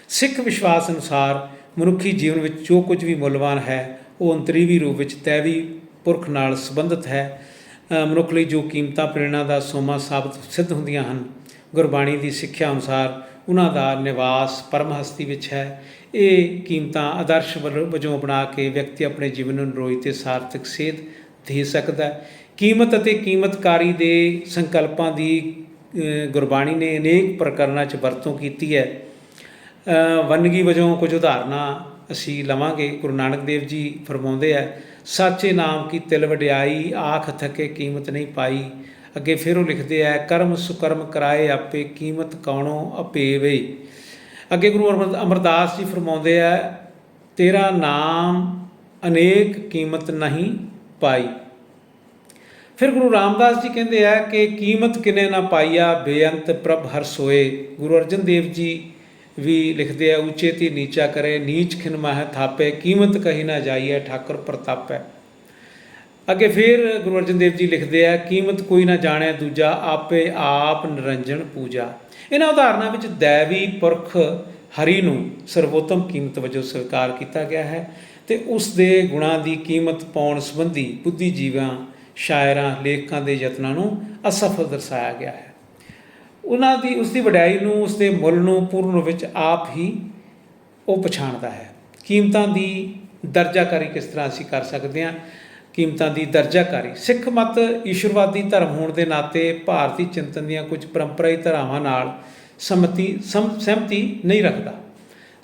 ਸਿੱਖ ਵਿਸ਼ਵਾਸ ਅਨੁਸਾਰ ਮਨੁੱਖੀ ਜੀਵਨ ਵਿੱਚ ਜੋ ਕੁਝ ਵੀ ਮੁੱਲਵਾਨ ਹੈ, ਉਹ ਅੰਤਰੀਵੀ ਰੂਪ ਵਿੱਚ ਤੈਵੀ ਪੁਰਖ ਨਾਲ ਸੰਬੰਧਿਤ ਹੈ। ਮਨੁੱਖ ਲਈ ਜੋ ਕੀਮਤਾਂ, ਪ੍ਰੇਰਣਾ ਦਾ ਸੋਮਾ ਸਾਬਤ ਸਿੱਧ ਹੁੰਦੀਆਂ ਹਨ, ਗੁਰਬਾਣੀ ਦੀ ਸਿੱਖਿਆ ਅਨੁਸਾਰ ਉਹਨਾਂ ਦਾ ਨਿਵਾਸ ਪਰਮ ਹਸਤੀ ਵਿੱਚ ਹੈ। ਇਹ ਕੀਮਤਾਂ ਆਦਰਸ਼ ਵੱਲ- ਵਜੋਂ ਬਣਾ ਕੇ ਵਿਅਕਤੀ ਆਪਣੇ ਜੀਵਨ ਨੂੰ ਨਰੋਈ ਤੇ ਸਾਰਥਕ ਸੇਧ ਦੇ ਸਕਦਾ ਹੈ। ਕੀਮਤ ਅਤੇ ਕੀਮਤਕਾਰੀ ਦੇ ਸੰਕਲਪਾਂ ਦੀ ਗੁਰਬਾਣੀ ਨੇ ਅਨੇਕ ਪ੍ਰਕਰਨਾਂ 'ਚ ਵਰਤੋਂ ਕੀਤੀ ਹੈ। ਵੰਨਗੀ ਵਜੋਂ ਕੁਝ ਉਦਾਹਰਨਾਂ ਅਸੀਂ ਲਵਾਂਗੇ। ਗੁਰੂ ਨਾਨਕ ਦੇਵ ਜੀ ਫਰਮਾਉਂਦੇ ਆ, ਸਾਚੇ ਨਾਮ ਕੀ ਤਿਲ ਵਡਿਆਈ, ਆਖ ਥਕੇ ਕੀਮਤ ਨਹੀਂ ਪਾਈ ਅੱਗੇ ਫਿਰ ਉਹ ਲਿਖਦੇ ਆ, ਕਰਮ ਸੁਕਰਮ ਕਰਾਏ ਆਪੇ, ਕੀਮਤ ਕੌਣੋ ਅਪੇਵੇ। ਅੱਗੇ ਗੁਰੂ ਅਮਰ- ਅਮਰਦਾਸ ਜੀ ਫਰਮਾਉਂਦੇ ਆ, ਤੇਰਾ ਨਾਮ ਅਨੇਕ ਕੀਮਤ ਨਹੀਂ ਪਾਈ। ਫਿਰ ਗੁਰੂ ਰਾਮਦਾਸ ਜੀ ਕਹਿੰਦੇ ਆ ਕਿ ਕੀਮਤ ਕਿਨੇ ਨਾ ਪਾਈਆ, ਬੇਅੰਤ ਪ੍ਰਭ ਹਰ ਸੋਏ। ਗੁਰੂ ਅਰਜਨ ਦੇਵ ਜੀ ਵੀ ਲਿਖਦੇ ਆ, ਉੱਚੇ ਤੇ ਨੀਚਾ ਕਰੇ, ਨੀਚ ਖਿਨ ਮਾਹ ਥਾਪੇ, ਕੀਮਤ ਕਹੀ ਨਾ ਜਾਈਏ ਠਾਕੁਰ ਪ੍ਰਤਾਪੈ। ਅੱਗੇ ਫਿਰ ਗੁਰੂ ਅਰਜਨ ਦੇਵ ਜੀ ਲਿਖਦੇ ਆ, ਕੀਮਤ ਕੋਈ ਨਾ ਜਾਣੈ ਦੂਜਾ, ਆਪੇ ਆਪ ਨਿਰੰਜਨ ਪੂਜਾ। ਇਹਨਾਂ ਉਦਾਹਰਨਾਂ ਵਿੱਚ ਦੇਵੀ ਪੁਰਖ ਹਰੀ ਨੂੰ ਸਰਵੋਤਮ ਕੀਮਤ ਵਜੋਂ ਸਵੀਕਾਰ ਕੀਤਾ ਗਿਆ ਹੈ ਤੇ ਉਸ ਦੇ ਗੁਣਾਂ ਦੀ ਕੀਮਤ ਪਾਉਣ ਸੰਬੰਧੀ ਬੁੱਧੀਜੀਵਾਂ, ਸ਼ਾਇਰਾਂ, ਲੇਖਕਾਂ ਦੇ ਯਤਨਾਂ ਨੂੰ ਅਸਫਲ ਦਰਸਾਇਆ ਗਿਆ ਹੈ। ਉਹਨਾਂ ਦੀ, ਉਸ ਦੀ ਵਡਿਆਈ ਨੂੰ, ਉਸ ਦੇ ਮੁੱਲ ਨੂੰ ਪੂਰਨ ਰੂਪ ਵਿੱਚ ਆਪ ਹੀ ਉਹ ਪਛਾਣਦਾ ਹੈ। ਕੀਮਤਾਂ ਦੀ ਦਰਜਾਕਾਰੀ ਕਿਸ ਤਰ੍ਹਾਂ ਅਸੀਂ ਕਰ ਸਕਦੇ ਹਾਂ? ਕੀਮਤਾਂ ਦੀ ਦਰਜਾਕਾਰੀ। ਸਿੱਖ ਮਤ ਈਸ਼ਵਰਵਾਦੀ ਧਰਮ ਹੋਣ ਦੇ ਨਾਤੇ ਭਾਰਤੀ ਚਿੰਤਨ ਦੀਆਂ ਕੁਝ ਪਰੰਪਰਾਈ ਧਾਰਾਵਾਂ ਨਾਲ ਸੰਮਤੀ, ਸਮ- ਸਹਿਮਤੀ ਨਹੀਂ ਰੱਖਦਾ,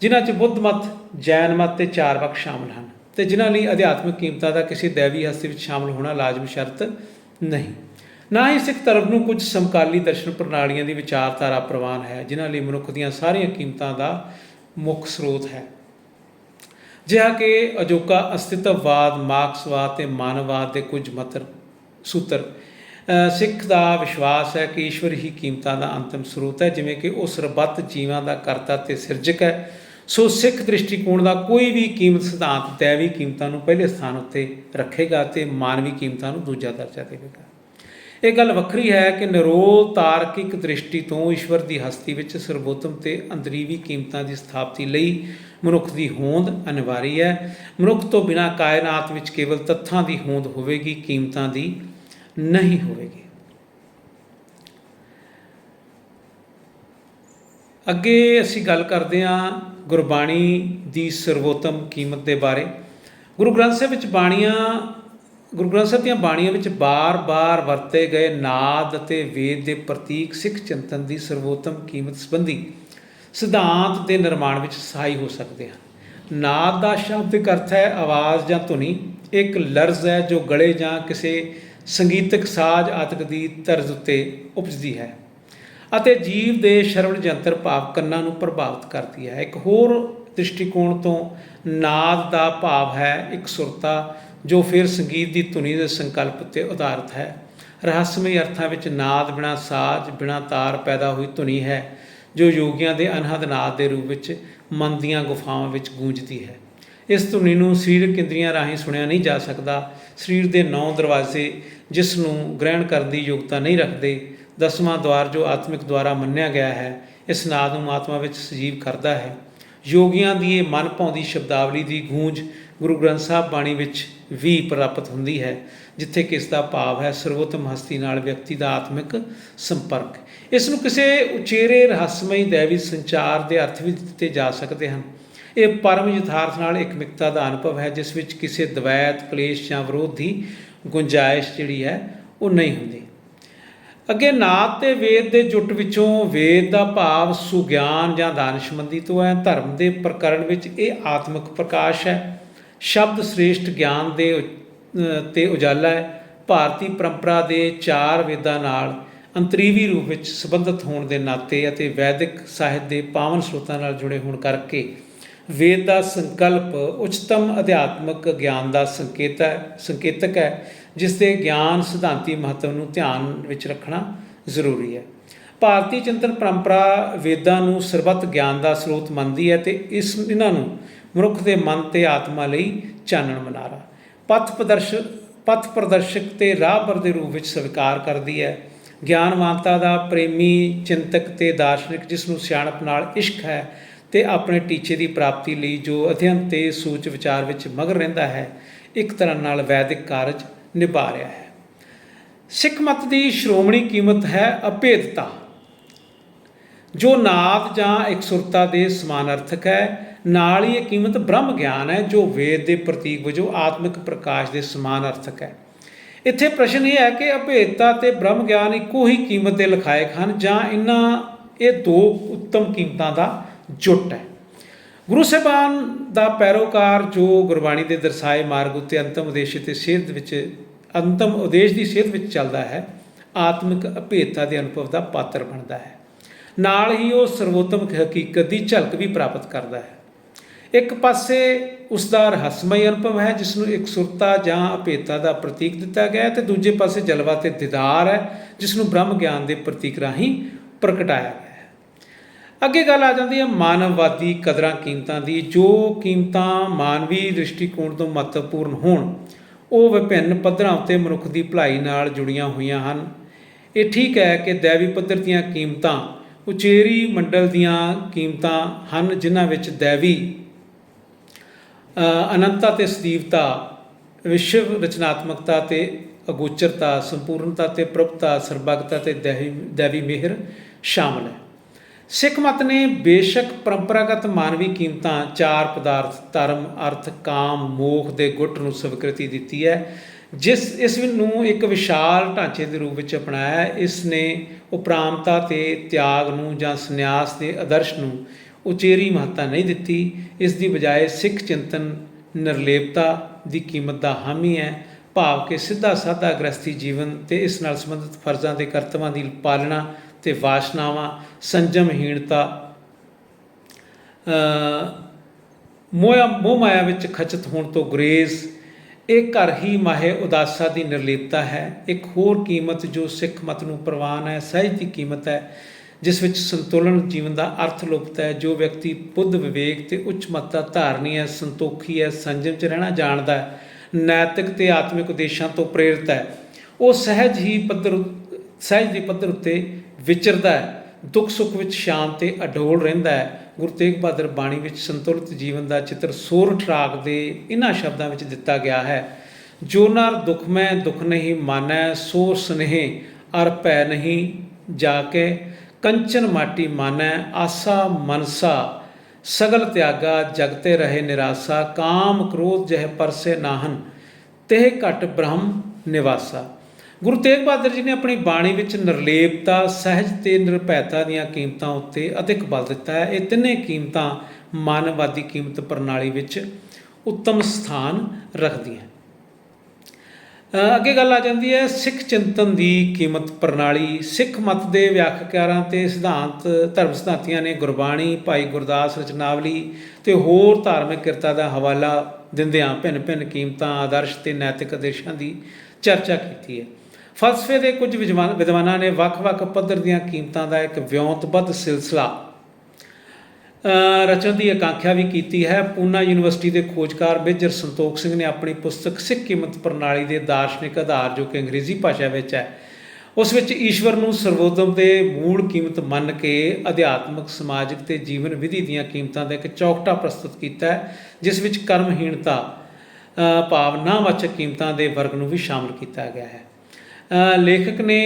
ਜਿਨ੍ਹਾਂ 'ਚ ਬੁੱਧ ਮਤ, ਜੈਨ ਮਤ ਤੇ ਚਾਰ ਵਕ ਸ਼ਾਮਲ ਹਨ ਤੇ ਜਿਨ੍ਹਾਂ ਲਈ ਅਧਿਆਤਮਿਕ ਕੀਮਤਾਂ ਦਾ ਕਿਸੇ ਦੇਵੀ ਹਸਤੀ ਵਿੱਚ ਸ਼ਾਮਲ ਹੋਣਾ ਲਾਜ਼ਮੀ ਸ਼ਰਤ ਨਹੀਂ। ਨਾ ਹੀ ਸਿੱਖ ਧਰਮ ਨੂੰ ਕੁਝ ਸਮਕਾਲੀ ਦਰਸ਼ਨ ਪ੍ਰਣਾਲੀਆਂ ਦੀ ਵਿਚਾਰਧਾਰਾ ਪ੍ਰਵਾਨ ਹੈ, ਜਿਨ੍ਹਾਂ ਲਈ ਮਨੁੱਖ ਦੀਆਂ ਸਾਰੀਆਂ ਕੀਮਤਾਂ ਦਾ ਮੁੱਖ ਸਰੋਤ ਹੈ। ਜਿਹਾ ਕਿ ਅਜੋਕਾ ਅਸਤਿਤਵਵਾਦ, ਮਾਰਕਸਵਾਦ ਤੇ ਮਾਨਵਵਾਦ ਦੇ ਕੁਝ ਮਤਰ, ਸੂਤਰ ਸਿੱਖ ਦਾ ਵਿਸ਼ਵਾਸ ਹੈ ਕਿ ਈਸ਼ਵਰ ਹੀ ਕੀਮਤਾਂ ਦਾ ਅੰਤਮ ਸਰੋਤ ਹੈ, ਜਿਵੇਂ ਕਿ ਉਹ ਸਰਬੱਤ ਜੀਵਾਂ ਦਾ ਕਰਤਾ ਤੇ ਸਿਰਜਕ ਹੈ। ਸੋ ਸਿੱਖ ਦ੍ਰਿਸ਼ਟੀਕੋਣ ਦਾ ਕੋਈ ਵੀ ਕੀਮਤ ਸਿਧਾਂਤ ਦੈਵੀ ਕੀਮਤਾਂ ਨੂੰ ਪਹਿਲੇ ਸਥਾਨ ਉੱਤੇ ਰੱਖੇਗਾ ਤੇ ਮਾਨਵੀ ਕੀਮਤਾਂ ਨੂੰ ਦੂਜਾ ਦਰਜਾ ਦੇਵੇਗਾ। ਇਹ ਗੱਲ ਵੱਖਰੀ ਹੈ ਕਿ ਨਿਰੋਲ ਤਾਰਕਿਕ ਦ੍ਰਿਸ਼ਟੀ ਤੋਂ ਈਸ਼ਵਰ ਦੀ ਹਸਤੀ ਵਿੱਚ ਸਰਬੋਤਮ ਤੇ ਅੰਦਰੀਵੀ ਕੀਮਤਾਂ ਦੀ ਸਥਾਪਤੀ ਲਈ ਮਨੁੱਖ ਦੀ ਹੋਂਦ ਅਨਿਵਾਰੀ ਹੈ। ਮਨੁੱਖ ਤੋਂ ਬਿਨਾਂ ਕਾਇਨਾਤ ਵਿੱਚ ਕੇਵਲ ਤੱਥਾਂ ਦੀ ਹੋਂਦ ਹੋਵੇਗੀ, ਕੀਮਤਾਂ ਦੀ ਨਹੀਂ ਹੋਵੇਗੀ। ਅੱਗੇ ਅਸੀਂ ਗੱਲ ਕਰਦੇ ਹਾਂ ਗੁਰਬਾਣੀ ਦੀ ਸਰਵੋਤਮ ਕੀਮਤ ਦੇ ਬਾਰੇ। ਗੁਰੂ ਗ੍ਰੰਥ ਸਾਹਿਬ ਵਿੱਚ ਬਾਣੀਆਂ ਗੁਰੂ ਗ੍ਰੰਥ ਸਾਹਿਬ ਦੀਆਂ ਬਾਣੀਆਂ ਵਿੱਚ ਬਾਰ-ਬਾਰ ਵਰਤੇ ਗਏ ਨਾਦ ਅਤੇ ਵੇਦ ਦੇ ਪ੍ਰਤੀਕ ਸਿੱਖ ਚਿੰਤਨ ਦੀ ਸਰਵੋਤਮ ਕੀਮਤ ਸੰਬੰਧੀ ਸਿਧਾਂਤ ਦੇ ਨਿਰਮਾਣ ਵਿੱਚ ਸਹਾਈ ਹੋ ਸਕਦੇ ਹਨ। ਨਾਦ ਦਾ ਸ਼ਬਦਿਕ ਅਰਥ ਹੈ ਆਵਾਜ਼ ਜਾਂ ਧੁਨੀ। ਇੱਕ ਲਰਜ਼ ਹੈ ਜੋ ਗਲੇ ਜਾਂ ਕਿਸੇ ਸੰਗੀਤਕ ਸਾਜ਼ ਆਦਿਕ ਦੀ ਤਰਜ਼ ਉੱਤੇ ਉਪਜਦੀ ਹੈ ਅਤੇ ਜੀਵ ਦੇ ਸ਼ਰਵਣ ਜੰਤਰ ਭਾਵ ਕੰਨਾਂ ਨੂੰ ਪ੍ਰਭਾਵਿਤ ਕਰਦੀ ਹੈ। ਇੱਕ ਹੋਰ ਦ੍ਰਿਸ਼ਟੀਕੋਣ ਤੋਂ ਨਾਦ ਦਾ ਭਾਵ ਹੈ ਇੱਕ ਸੁਰਤਾ। ਜੋ ਫਿਰ ਸੰਗੀਤ ਦੀ ਧੁਨੀ ਦੇ ਸੰਕਲਪ ਤੇ ਆਧਾਰਿਤ ਹੈ। ਰਹੱਸਮਈ ਅਰਥਾਂ ਵਿੱਚ ਨਾਦ ਬਿਨਾ ਸਾਜ਼, ਬਿਨਾ ਤਾਰ ਪੈਦਾ ਹੋਈ ਧੁਨੀ ਹੈ, ਜੋ ਯੋਗੀਆਂ ਦੇ ਅਨਹਦ ਨਾਦ ਦੇ ਰੂਪ ਵਿੱਚ ਮਨ ਦੀਆਂ ਗੁਫਾਵਾਂ ਵਿੱਚ ਗੂੰਜਦੀ ਹੈ। ਇਸ ਧੁਨੀ ਨੂੰ ਸਰੀਰਕ ਇੰਦਰੀਆਂ ਰਾਹੀਂ ਸੁਣਿਆ ਨਹੀਂ ਜਾ ਸਕਦਾ। ਸਰੀਰ ਦੇ ਨੌ ਦਰਵਾਜ਼ੇ ਜਿਸ ਨੂੰ ਗ੍ਰਹਿਣ ਕਰਨ ਦੀ ਯੋਗਤਾ ਨਹੀਂ ਰੱਖਦੇ, ਦਸਵਾਂ ਦਵਾਰ ਜੋ ਆਤਮਿਕ ਦੁਆਰਾ ਮੰਨਿਆ ਗਿਆ ਹੈ, ਇਸ ਨਾਦ ਨੂੰ ਆਤਮਾ ਵਿੱਚ ਸਜੀਵ ਕਰਦਾ ਹੈ। ਯੋਗੀਆਂ ਦੀ ਇਹ ਮਨ ਭਾਉਂਦੀ ਸ਼ਬਦਾਵਲੀ ਦੀ ਗੂੰਜ ਗੁਰੂ ਗ੍ਰੰਥ ਸਾਹਿਬ ਬਾਣੀ ਵਿੱਚ ਵੀ ਪ੍ਰਾਪਤ ਹੁੰਦੀ ਹੈ, ਜਿੱਥੇ ਕਿ ਇਸ ਦਾ ਭਾਵ ਹੈ ਸਰਵੋਤਮ ਹਸਤੀ ਨਾਲ ਵਿਅਕਤੀ ਦਾ ਆਤਮਿਕ ਸੰਪਰਕ। ਇਸ ਨੂੰ ਕਿਸੇ ਉਚੇਰੇ ਰਹੱਸਮਈ ਦੇਵੀ ਸੰਚਾਰ ਦੇ ਅਰਥ ਵੀ ਦਿੱਤੇ ਜਾ ਸਕਦੇ ਹਨ। ਇਹ ਪਰਮ ਯਥਾਰਥ ਨਾਲ ਇਕਮਿਕਤਾ ਦਾ ਅਨੁਭਵ ਹੈ, ਜਿਸ ਵਿੱਚ ਕਿਸੇ ਦਵੈਤ, ਕਲੇਸ਼ ਜਾਂ ਵਿਰੋਧ ਦੀ ਗੁੰਜਾਇਸ਼ ਜਿਹੜੀ ਹੈ, ਉਹ ਨਹੀਂ ਹੁੰਦੀ। ਅੱਗੇ ਨਾਦ ਤੇ ਵੇਦ ਦੇ ਜੁੱਟ ਵਿੱਚੋਂ ਵੇਦ ਦਾ ਭਾਵ ਸੁਗਿਆਨ ਜਾਂ ਦਾਨਸ਼ਮੰਦੀ ਤੋਂ ਹੈ। ਧਰਮ ਦੇ ਪ੍ਰਕਰਣ ਵਿੱਚ ਇਹ ਆਤਮਿਕ ਪ੍ਰਕਾਸ਼ ਹੈ। ਸ਼ਬਦ ਸ੍ਰੇਸ਼ਟ ਗਿਆਨ ਦੇ ਤੇ ਉਜਾਲਾ ਹੈ। ਭਾਰਤੀ ਪਰੰਪਰਾ ਦੇ ਚਾਰ ਵੇਦਾਂ ਨਾਲ ਅੰਤਰੀਵੀ ਰੂਪ ਵਿੱਚ ਸੰਬੰਧਿਤ ਹੋਣ ਦੇ ਨਾਤੇ ਅਤੇ ਵੈਦਿਕ ਸਾਹਿਤ ਦੇ ਪਾਵਨ ਸਰੋਤਾਂ ਨਾਲ ਜੁੜੇ ਹੋਣ ਕਰਕੇ ਵੇਦ ਦਾ ਸੰਕਲਪ ਉੱਚਤਮ ਅਧਿਆਤਮਕ ਗਿਆਨ ਦਾ ਸੰਕੇਤ ਹੈ, ਸੰਕੇਤਕ ਹੈ, ਜਿਸ ਦੇ ਗਿਆਨ ਸਿਧਾਂਤੀ ਮਹੱਤਵ ਨੂੰ ਧਿਆਨ ਵਿੱਚ ਰੱਖਣਾ ਜ਼ਰੂਰੀ ਹੈ। ਭਾਰਤੀ ਚਿੰਤਨ ਪਰੰਪਰਾ ਵੇਦਾਂ ਨੂੰ ਸਰਬੱਤ ਗਿਆਨ ਦਾ ਸਰੋਤ ਮੰਨਦੀ ਹੈ ਤੇ ਇਸ, ਇਹਨਾਂ ਨੂੰ ਮਨੁੱਖ ਦੇ ਮਨ ਤੇ ਆਤਮਾ ਲਈ ਚਾਨਣ ਮਨਾਰਾ। ਪਥ ਪ੍ਰਦਰਸ਼ਕ ਪਥ ਪ੍ਰਦਰਸ਼ਕ ਤੇ ਰਾਹਬਰ ਦੇ ਰੂਪ ਵਿੱਚ ਸਵੀਕਾਰ ਕਰਦੀ ਹੈ। ਗਿਆਨਵਾਨਤਾ ਦਾ ਪ੍ਰੇਮੀ ਚਿੰਤਕ ਤੇ ਦਾਰਸ਼ਨਿਕ ਜਿਸ ਨੂੰ ਸਿਆਣਪ ਨਾਲ ਇਸ਼ਕ ਹੈ ਤੇ ਆਪਣੇ ਟੀਚੇ ਦੀ ਪ੍ਰਾਪਤੀ ਲਈ ਜੋ ਅਧਿਐਨ ਤੇ ਸੂਚ ਵਿਚਾਰ ਵਿੱਚ ਮਗਰ ਰਹਿੰਦਾ ਹੈ, ਇੱਕ ਤਰ੍ਹਾਂ ਨਾਲ ਵੈਦਿਕ ਕਾਰਜ ਨਿਭਾ ਰਿਹਾ ਹੈ। ਸਿੱਖ ਮਤ ਦੀ ਸ਼੍ਰੋਮਣੀ ਕੀਮਤ ਹੈ ਅਭੇਦਤਾ, ਜੋ ਨਾਦ ਜਾਂ ਇਕਸੁਰਤਾ ਦੇ ਸਮਾਨਾਰਥਕ ਹੈ ਨਾਲ ਹੀ ਇਹ ਕੀਮਤ ਬ੍ਰਹਮ ਗਿਆਨ ਹੈ, ਜੋ ਵੇਦ ਦੇ ਪ੍ਰਤੀਕ ਵਜੋਂ ਆਤਮਿਕ ਪ੍ਰਕਾਸ਼ ਦੇ ਸਮਾਨ ਅਰਥਕ ਹੈ। ਇੱਥੇ ਪ੍ਰਸ਼ਨ ਇਹ ਹੈ ਕਿ ਅਭੇਦਤਾ ਤੇ ਬ੍ਰਹਮ ਗਿਆਨ ਇੱਕੋ ਹੀ ਕੀਮਤ ਦੇ ਲਖਾਇਕ ਹਨ, ਜਾਂ ਇਹਨਾਂ, ਇਹ ਦੋ ਉੱਤਮ ਕੀਮਤਾਂ ਦਾ ਜੁੱਟ ਹੈ। ਗੁਰੂ ਸਾਹਿਬਾਨ ਦਾ ਪੈਰੋਕਾਰ ਜੋ ਗੁਰਬਾਣੀ ਦੇ ਦਰਸਾਏ ਮਾਰਗ ਉੱਤੇ ਅੰਤਮ ਉਦੇਸ਼ ਤੇ ਸੇਧ ਵਿੱਚ, ਅੰਤਮ ਉਦੇਸ਼ ਦੀ ਸੇਧ ਵਿੱਚ ਚੱਲਦਾ ਹੈ, ਆਤਮਿਕ ਅਭੇਦਤਾ ਦੇ ਅਨੁਭਵ ਦਾ ਪਾਤਰ ਬਣਦਾ ਹੈ। ਨਾਲ ਹੀ ਉਹ ਸਰਵੋਤਮ ਹਕੀਕਤ ਦੀ ਝਲਕ ਵੀ ਪ੍ਰਾਪਤ ਕਰਦਾ ਹੈ। ਇੱਕ ਪਾਸੇ ਉਸ ਦਾ ਰਹੱਸਮਈ ਅਨੁਭਵ ਹੈ ਜਿਸ ਨੂੰ ਇੱਕ ਸੁਰਤਾ ਜਾਂ ਅਭੇਦਤਾ ਦਾ ਪ੍ਰਤੀਕ ਦਿੱਤਾ ਗਿਆ ਹੈ, ਤੇ ਦੂਜੇ ਪਾਸੇ ਜਲਵਾ ਤੇ ਦੀਦਾਰ ਹੈ ਜਿਸ ਨੂੰ ਬ੍ਰਹਮ ਗਿਆਨ ਦੇ ਪ੍ਰਤੀਕ ਰਾਹੀਂ ਪ੍ਰਗਟਾਇਆ ਗਿਆ ਹੈ। ਅੱਗੇ ਗੱਲ ਆ ਜਾਂਦੀ ਹੈ ਮਾਨਵਵਾਦੀ ਕਦਰਾਂ ਕੀਮਤਾਂ ਦੀ। ਜੋ ਕੀਮਤਾਂ ਮਾਨਵੀ ਦ੍ਰਿਸ਼ਟੀਕੋਣ ਤੋਂ ਮਹੱਤਵਪੂਰਨ ਹੋਣ, ਉਹ ਵਿਭਿੰਨ ਪੱਧਰਾਂ ਉੱਤੇ ਮਨੁੱਖ ਦੀ ਭਲਾਈ ਨਾਲ ਜੁੜੀਆਂ ਹੋਈਆਂ ਹਨ। ਇਹ ਠੀਕ ਹੈ ਕਿ ਦੇਵੀ ਪੱਧਰ ਦੀਆਂ ਕੀਮਤਾਂ ਉਚੇਰੀ ਮੰਡਲ ਦੀਆਂ ਕੀਮਤਾਂ ਹਨ, ਜਿਨ੍ਹਾਂ ਵਿੱਚ ਦੇਵੀ ਅਨੰਤਤਾ ਤੇ ਸਦੀਵਤਾ, ਵਿਸ਼ਵ ਰਚਨਾਤਮਕਤਾ ਤੇ ਅਗੋਚਰਤਾ, ਸੰਪੂਰਨਤਾ ਤੇ ਪ੍ਰਭਤਾ, ਸਰਬਗਤਾ ਤੇ ਦੇਹੀ- ਦੇਵੀ ਮਿਹਰ ਸ਼ਾਮਲ ਹੈ। ਸਿੱਖ ਮਤ ਨੇ ਬੇਸ਼ੱਕ ਪਰੰਪਰਾਗਤ ਮਾਨਵੀ ਕੀਮਤਾਂ, ਚਾਰ ਪਦਾਰਥ, ਧਰਮ, ਅਰਥ, ਕਾਮ, ਮੋਖ ਦੇ ਗੁੱਟ ਨੂੰ ਸਵੀਕ੍ਰਿਤੀ ਦਿੱਤੀ ਹੈ, ਜਿਸ, ਇਸ ਨੂੰ ਇੱਕ ਵਿਸ਼ਾਲ ਢਾਂਚੇ ਦੇ ਰੂਪ ਵਿੱਚ ਅਪਣਾਇਆ ਹੈ। ਇਸ ਨੇ ਉਪਰਾਮਤਾ ਤੇ ਤਿਆਗ ਨੂੰ ਜਾਂ ਸੰਨਿਆਸ ਦੇ ਆਦਰਸ਼ ਨੂੰ ਉਚੇਰੀ ਮਹੱਤਤਾ ਨਹੀਂ ਦਿੱਤੀ। ਇਸ ਦੀ ਬਜਾਏ ਸਿੱਖ ਚਿੰਤਨ ਨਿਰਲੇਪਤਾ ਦੀ ਕੀਮਤ ਦਾ ਹਾਮੀ ਹੈ। ਭਾਵ ਕਿ ਸਿੱਧਾ ਸਾਦਾ ਗ੍ਰਸਤੀ ਜੀਵਨ ਤੇ ਇਸ ਨਾਲ ਸੰਬੰਧਿਤ ਫਰਜ਼ਾਂ ਤੇ ਕਰਤਵਾਂ ਦੀ ਪਾਲਣਾ ਤੇ ਵਾਸ਼ਨਾਵਾਂ, ਸੰਜਮਹੀਣਤਾ ਮੋਇਆ ਮੋਹ ਮਾਇਆ ਵਿੱਚ ਖਚਤ ਹੋਣ ਤੋਂ ਗੁਰੇਜ਼, ਇਹ ਘਰ ਹੀ ਮਾਹੇ ਉਦਾਸਾ ਦੀ ਨਿਰਲੇਪਤਾ ਹੈ। ਇੱਕ ਹੋਰ ਕੀਮਤ ਜੋ ਸਿੱਖ ਮਤ ਨੂੰ ਪ੍ਰਵਾਨ ਹੈ, ਸਹਿਜ ਦੀ ਕੀਮਤ ਹੈ। ਜਿਸ ਵਿੱਚ ਸੰਤੁਲਨ ਜੀਵਨ ਦਾ ਅਰਥ ਲੁਪਤ ਹੈ, ਜੋ ਵਿਅਕਤੀ ਬੁੱਧ ਵਿਵੇਕ ਤੇ ਉੱਚ ਮੱਤਾ ਧਾਰਨੀ ਹੈ, ਸੰਤੋਖੀ ਹੈ, ਸੰਜਮ ਚ ਰਹਿਣਾ ਜਾਣਦਾ ਹੈ, ਨੈਤਿਕ ਤੇ ਆਤਮਿਕ ਉਦੇਸ਼ਾਂ ਤੋਂ ਪ੍ਰੇਰਿਤ ਹੈ। ਉਹ ਸਹਿਜ ਹੀ ਪੱਧਰ ਸਹਿਜ ਦੀ ਪੱਧਰ ਉੱਤੇ ਵਿਚਰਦਾ ਹੈ, ਦੁੱਖ ਸੁੱਖ ਵਿੱਚ ਸ਼ਾਂਤ ਤੇ ਅਡੋਲ ਰਹਿੰਦਾ ਹੈ। ਗੁਰੂ ਤੇਗ ਬਹਾਦਰ ਬਾਣੀ ਵਿੱਚ ਸੰਤੁਲਿਤ ਜੀਵਨ ਦਾ ਚਿੱਤਰ ਸੋਰਠ ਰਾਗ ਦੇ ਇਹਨਾਂ ਸ਼ਬਦਾਂ ਵਿੱਚ ਦਿੱਤਾ ਗਿਆ ਹੈ। ਜੋ ਨਰ ਦੁਖ ਮੈਂ, ਦੁਖ ਨਹੀਂ, ਮਾਨੈ ਸੋ ਸਨੇਹ, ਅਰ ਭੈ ਨਹੀਂ ਜਾ ਕੇ ਕੰਚਨ ਮਾਟੀ ਮਾਨੈ, ਆਸਾ ਮਨਸਾ, ਸਗਲ ਤਿਆਗਾ, ਜਗਤੇ ਰਹੇ ਨਿਰਾਸਾ, ਕਾਮ ਕ੍ਰੋਧ ਜਹ ਪਰਸੇ ਨਾਹਨ, ਤਹਿ ਘਟ ਬ੍ਰਹਮ ਨਿਵਾਸਾ। ਗੁਰੂ ਤੇਗ ਬਹਾਦਰ ਜੀ ਨੇ ਆਪਣੀ ਬਾਣੀ ਵਿੱਚ ਨਿਰਲੇਪਤਾ, ਸਹਿਜ ਤੇ ਨਿਰਭੈਤਾ ਦੀਆਂ ਕੀਮਤਾਂ ਉੱਤੇ ਅਧਿਕ ਬਲ ਦਿੱਤਾ ਹੈ। ਇਹ ਤਿੰਨੇ ਕੀਮਤਾਂ ਮਾਨਵਵਾਦੀ ਕੀਮਤ ਪ੍ਰਣਾਲੀ ਵਿੱਚ ਉੱਤਮ ਸਥਾਨ ਰੱਖਦੀਆਂ ਅੱਗੇ ਗੱਲ ਆ ਜਾਂਦੀ ਹੈ ਸਿੱਖ ਚਿੰਤਨ ਦੀ ਕੀਮਤ ਪ੍ਰਣਾਲੀ। ਸਿੱਖ ਮਤ ਦੇ ਵਿਆਖਿਆਕਾਰਾਂ ਤੇ ਸਿਧਾਂਤ, ਧਰਮ ਸਿਧਾਂਤੀਆਂ ਨੇ ਗੁਰਬਾਣੀ, ਭਾਈ ਗੁਰਦਾਸ ਰਚਨਾਵਲੀ ਤੇ ਹੋਰ ਧਾਰਮਿਕ ਕਿਰਤਾ ਦਾ ਹਵਾਲਾ ਦਿੰਦਿਆਂ ਭਿੰਨ-ਭਿੰਨ ਕੀਮਤਾਂ, ਆਦਰਸ਼ ਤੇ ਨੈਤਿਕ ਆਦੇਸ਼ਾਂ ਦੀ ਚਰਚਾ ਕੀਤੀ ਹੈ। ਫਲਸਫੇ ਦੇ ਕੁਝ ਵਿਦਵਾਨ- ਵਿਦਵਾਨਾਂ ਨੇ ਵੱਖ-ਵੱਖ ਪੱਧਰ ਦੀਆਂ ਕੀਮਤਾਂ ਦਾ ਇੱਕ ਵਿਉਂਤਬੱਧ ਸਿਲਸਿਲਾ ਰਚਨ ਦੀ ਆਕਾਂਖਿਆ ਵੀ ਕੀਤੀ ਹੈ। ਪੂਨਾ ਯੂਨੀਵਰਸਿਟੀ ਦੇ ਖੋਜਕਾਰ ਮੇਜਰ ਸੰਤੋਖ ਸਿੰਘ ਨੇ ਆਪਣੀ ਪੁਸਤਕ ਸਿੱਖ ਕੀਮਤ ਪ੍ਰਣਾਲੀ ਦੇ ਦਾਰਸ਼ਨਿਕ ਆਧਾਰ, ਜੋ ਕਿ ਅੰਗਰੇਜ਼ੀ ਭਾਸ਼ਾ ਵਿੱਚ ਹੈ, ਉਸ ਵਿੱਚ ਈਸ਼ਵਰ ਨੂੰ ਸਰਵੋਤਮ ਤੇ ਮੂਲ ਕੀਮਤ ਮੰਨ ਕੇ ਅਧਿਆਤਮਿਕ, ਸਮਾਜਿਕ ਤੇ ਜੀਵਨ ਵਿਧੀ ਦੀਆਂ ਕੀਮਤਾਂ ਦਾ ਇੱਕ ਚੌਕਟਾ ਪ੍ਰਸਤੁਤ ਕੀਤਾ ਹੈ, ਜਿਸ ਵਿੱਚ ਕਰਮਹੀਣਤਾ ਭਾਵਨਾਵਾਚਕ ਕੀਮਤਾਂ ਦੇ ਵਰਗ ਨੂੰ ਵੀ ਸ਼ਾਮਲ ਕੀਤਾ ਗਿਆ ਹੈ। ਲੇਖਕ ਨੇ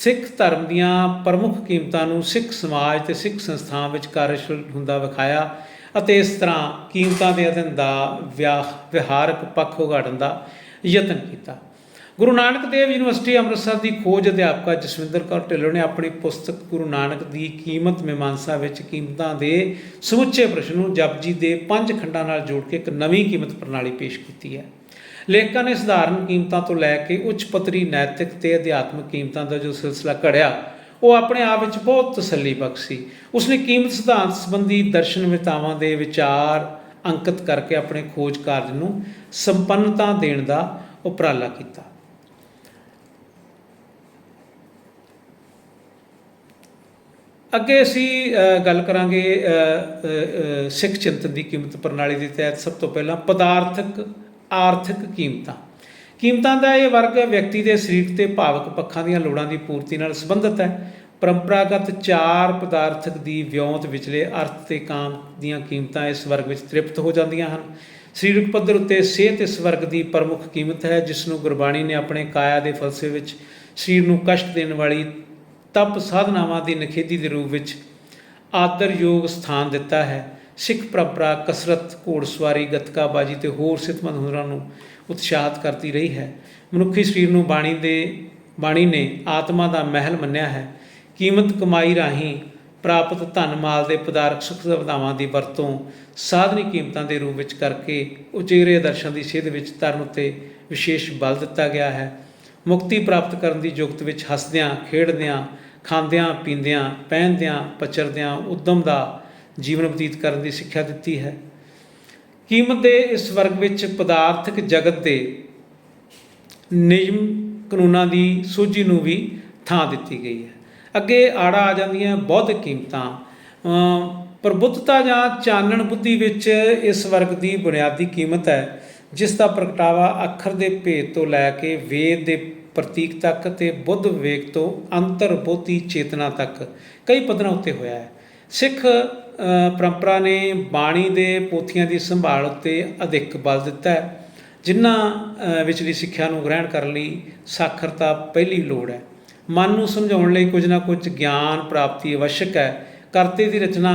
ਸਿੱਖ ਧਰਮ ਦੀਆਂ ਪ੍ਰਮੁੱਖ ਕੀਮਤਾਂ ਨੂੰ ਸਿੱਖ ਸਮਾਜ ਤੇ ਸਿੱਖ ਸੰਸਥਾਵਾਂ ਵਿੱਚ ਕਾਰਜਸ਼ੀਲ ਹੁੰਦਾ ਵਿਖਾਇਆ ਅਤੇ ਇਸ ਤਰ੍ਹਾਂ ਕੀਮਤਾਂ ਦੇ ਅਧਿਨ ਦਾ ਵਿਆਹ, ਵਿਹਾਰਕ ਪੱਖ ਉਘਾੜਨ ਦਾ ਯਤਨ ਕੀਤਾ। ਗੁਰੂ ਨਾਨਕ ਦੇਵ ਯੂਨੀਵਰਸਿਟੀ ਅੰਮ੍ਰਿਤਸਰ ਦੀ ਖੋਜ ਅਧਿਆਪਕਾ ਜਸਵਿੰਦਰ ਕੌਰ ਢਿੱਲੋਂ ਨੇ ਆਪਣੀ ਪੁਸਤਕ ਗੁਰੂ ਨਾਨਕ ਦੀ ਕੀਮਤ ਮੀਮਾਂਸਾ ਵਿੱਚ ਕੀਮਤਾਂ ਦੇ ਸਮੁੱਚੇ ਪ੍ਰਸ਼ਨ ਨੂੰ ਜਪਜੀ ਦੇ ਪੰਜ ਖੰਡਾਂ ਨਾਲ ਜੋੜ ਕੇ ਇੱਕ ਨਵੀਂ ਕੀਮਤ ਪ੍ਰਣਾਲੀ ਪੇਸ਼ ਕੀਤੀ ਹੈ। ਲੇਖਕਾਂ ਨੇ ਸਧਾਰਨ ਕੀਮਤਾਂ ਤੋਂ ਲੈ ਕੇ ਉੱਚ ਪੱਧਰੀ ਨੈਤਿਕ ਤੇ ਅਧਿਆਤਮਿਕ ਕੀਮਤਾਂ ਦਾ ਜੋ ਸਿਲਸਿਲਾ ਘੜਿਆ, ਉਹ ਆਪਣੇ ਆਪ ਵਿੱਚ ਬਹੁਤ ਤਸੱਲੀ ਬਖਸ਼ ਸੀ। ਉਸਨੇ ਕੀਮਤ ਸਿਧਾਂਤ ਸੰਬੰਧੀ ਦਰਸ਼ਨਵਿਤਾਵਾਂ ਦੇ ਵਿਚਾਰ ਅੰਕਿਤ ਕਰਕੇ ਆਪਣੇ ਖੋਜ ਕਾਰਜ ਨੂੰ ਸੰਪੰਨਤਾ ਦੇਣ ਦਾ ਉਪਰਾਲਾ ਕੀਤਾ। ਅੱਗੇ ਅਸੀਂ ਗੱਲ ਕਰਾਂਗੇ ਸਿੱਖ ਚਿੰਤਨ ਦੀ ਕੀਮਤ ਪ੍ਰਣਾਲੀ ਦੇ ਤਹਿਤ ਸਭ ਤੋਂ ਪਹਿਲਾਂ ਪਦਾਰਥਕ ਆਰਥਿਕ ਕੀਮਤਾਂ। ਕੀਮਤਾਂ ਦਾ ਇਹ ਵਰਗ ਵਿਅਕਤੀ ਦੇ ਸਰੀਰਕ ਤੇ ਭਾਵਕ ਪੱਖਾਂ ਦੀਆਂ ਲੋੜਾਂ ਦੀ ਪੂਰਤੀ ਨਾਲ ਸੰਬੰਧਿਤ ਹੈ। ਪਰੰਪਰਾਗਤ ਚਾਰ ਪਦਾਰਥਕ ਦੀ ਵਿਉਂਤ ਵਿਚਲੇ ਅਰਥ ਤੇ ਕਾਮ ਦੀਆਂ ਕੀਮਤਾਂ ਇਸ ਵਰਗ ਵਿੱਚ ਤ੍ਰਿਪਤ ਹੋ ਜਾਂਦੀਆਂ ਹਨ। ਸਰੀਰਕ ਪੱਧਰ ਉੱਤੇ ਸਿਹਤ ਇਸ ਵਰਗ ਦੀ ਪ੍ਰਮੁੱਖ ਕੀਮਤ ਹੈ, ਜਿਸ ਨੂੰ ਗੁਰਬਾਣੀ ਨੇ ਆਪਣੇ ਕਾਇਆ ਦੇ ਫਲਸਫੇ ਵਿੱਚ ਸਰੀਰ ਨੂੰ ਕਸ਼ਟ ਦੇਣ ਵਾਲੀ ਤਪ ਸਾਧਨਾਵਾਂ ਦੀ ਨਖੇਦੀ ਦੇ ਰੂਪ ਵਿੱਚ ਆਦਰਯੋਗ ਸਥਾਨ ਦਿੱਤਾ ਹੈ। ਸਿੱਖ ਪਰੰਪਰਾ, ਕਸਰਤ, ਘੋੜਸਵਾਰੀ, ਗੱਤਕਾਬਾਜੀ ਤੇ ਹੋਰ ਸਿਹਤਮੰਦ ਹੁਨਰਾਂ ਨੂੰ ਉਤਸ਼ਾਹਿਤ ਕਰਦੀ ਰਹੀ ਹੈ। ਮਨੁੱਖੀ ਸਰੀਰ ਨੂੰ ਬਾਣੀ ਦੇ, ਬਾਣੀ ਨੇ ਆਤਮਾ ਦਾ ਮਹਿਲ ਮੰਨਿਆ ਹੈ। ਕੀਮਤ ਕਮਾਈ ਰਾਹੀਂ ਪ੍ਰਾਪਤ ਧਨ ਮਾਲ ਦੇ ਪਦਾਰਥ ਸੁਖ ਸੁਵਿਧਾਵਾਂ ਦੀ ਵਰਤੋਂ ਸਾਧਨੀ ਕੀਮਤਾਂ ਦੇ ਰੂਪ ਵਿੱਚ ਕਰਕੇ ਉਚੇਰੇ ਆਦਰਸ਼ਾਂ ਦੀ ਸਿੱਧ ਵਿੱਚ ਤਰਨ ਉੱਤੇ ਵਿਸ਼ੇਸ਼ ਬਲ ਦਿੱਤਾ ਗਿਆ ਹੈ। ਮੁਕਤੀ ਪ੍ਰਾਪਤ ਕਰਨ ਦੀ ਯੁਗਤ ਵਿੱਚ ਹੱਸਦਿਆਂ, ਖੇਡਦਿਆਂ, ਖਾਂਦਿਆਂ, ਪੀਂਦਿਆਂ, ਪਹਿਨਦਿਆਂ, ਪਚਰਦਿਆਂ, ਉਦਮ ਦਾ ਜੀਵਨ ਬਤੀਤ ਕਰਨ ਦੀ ਸਿੱਖਿਆ ਦਿੱਤੀ ਹੈ। ਕੀਮਤ ਦੇ ਇਸ ਵਰਗ ਵਿੱਚ ਪਦਾਰਥਕ ਜਗਤ ਦੇ ਨਿਯਮ ਕਾਨੂੰਨਾਂ ਦੀ ਸੂਝੀ ਨੂੰ ਵੀ ਥਾਂ ਦਿੱਤੀ ਗਈ ਹੈ। ਅੱਗੇ ਆੜਾ ਆ ਜਾਂਦੀਆਂ ਬੌਧਿਕ ਕੀਮਤਾਂ ਪ੍ਰਬੁੱਧਤਾ ਜਾਂ ਚਾਨਣ ਬੁੱਧੀ ਵਿੱਚ ਇਸ ਵਰਗ ਦੀ ਬੁਨਿਆਦੀ ਕੀਮਤ ਹੈ, ਜਿਸ ਦਾ ਪ੍ਰਗਟਾਵਾ ਅੱਖਰ ਦੇ ਭੇਦ ਤੋਂ ਲੈ ਕੇ ਵੇਦ ਦੇ ਪ੍ਰਤੀਕ ਤੱਕ ਤੇ ਬੁੱਧ ਵਿਵੇਕ ਤੋਂ ਅੰਤਰਬੋਧੀ ਚੇਤਨਾ ਤੱਕ ਕਈ ਪੱਧਰਾਂ ਉੱਤੇ ਹੋਇਆ ਹੈ। ਸਿੱਖ ਪਰੰਪਰਾ ਨੇ ਬਾਣੀ ਦੇ ਪੋਥੀਆਂ ਦੀ ਸੰਭਾਲ ਉੱਤੇ ਅਧਿਕ ਬਲ ਦਿੱਤਾ ਹੈ, ਜਿਨ੍ਹਾਂ ਵਿਚਲੀ ਸਿੱਖਿਆ ਨੂੰ ਗ੍ਰਹਿਣ ਕਰਨ ਲਈ ਸਾਖਰਤਾ ਪਹਿਲੀ ਲੋੜ ਹੈ। ਮਨ ਨੂੰ ਸਮਝਾਉਣ ਲਈ ਕੁਝ ਨਾ ਕੁਝ ਗਿਆਨ ਪ੍ਰਾਪਤੀ ਅਵਸ਼ਕ ਹੈ। ਕਰਤੇ ਦੀ ਰਚਨਾ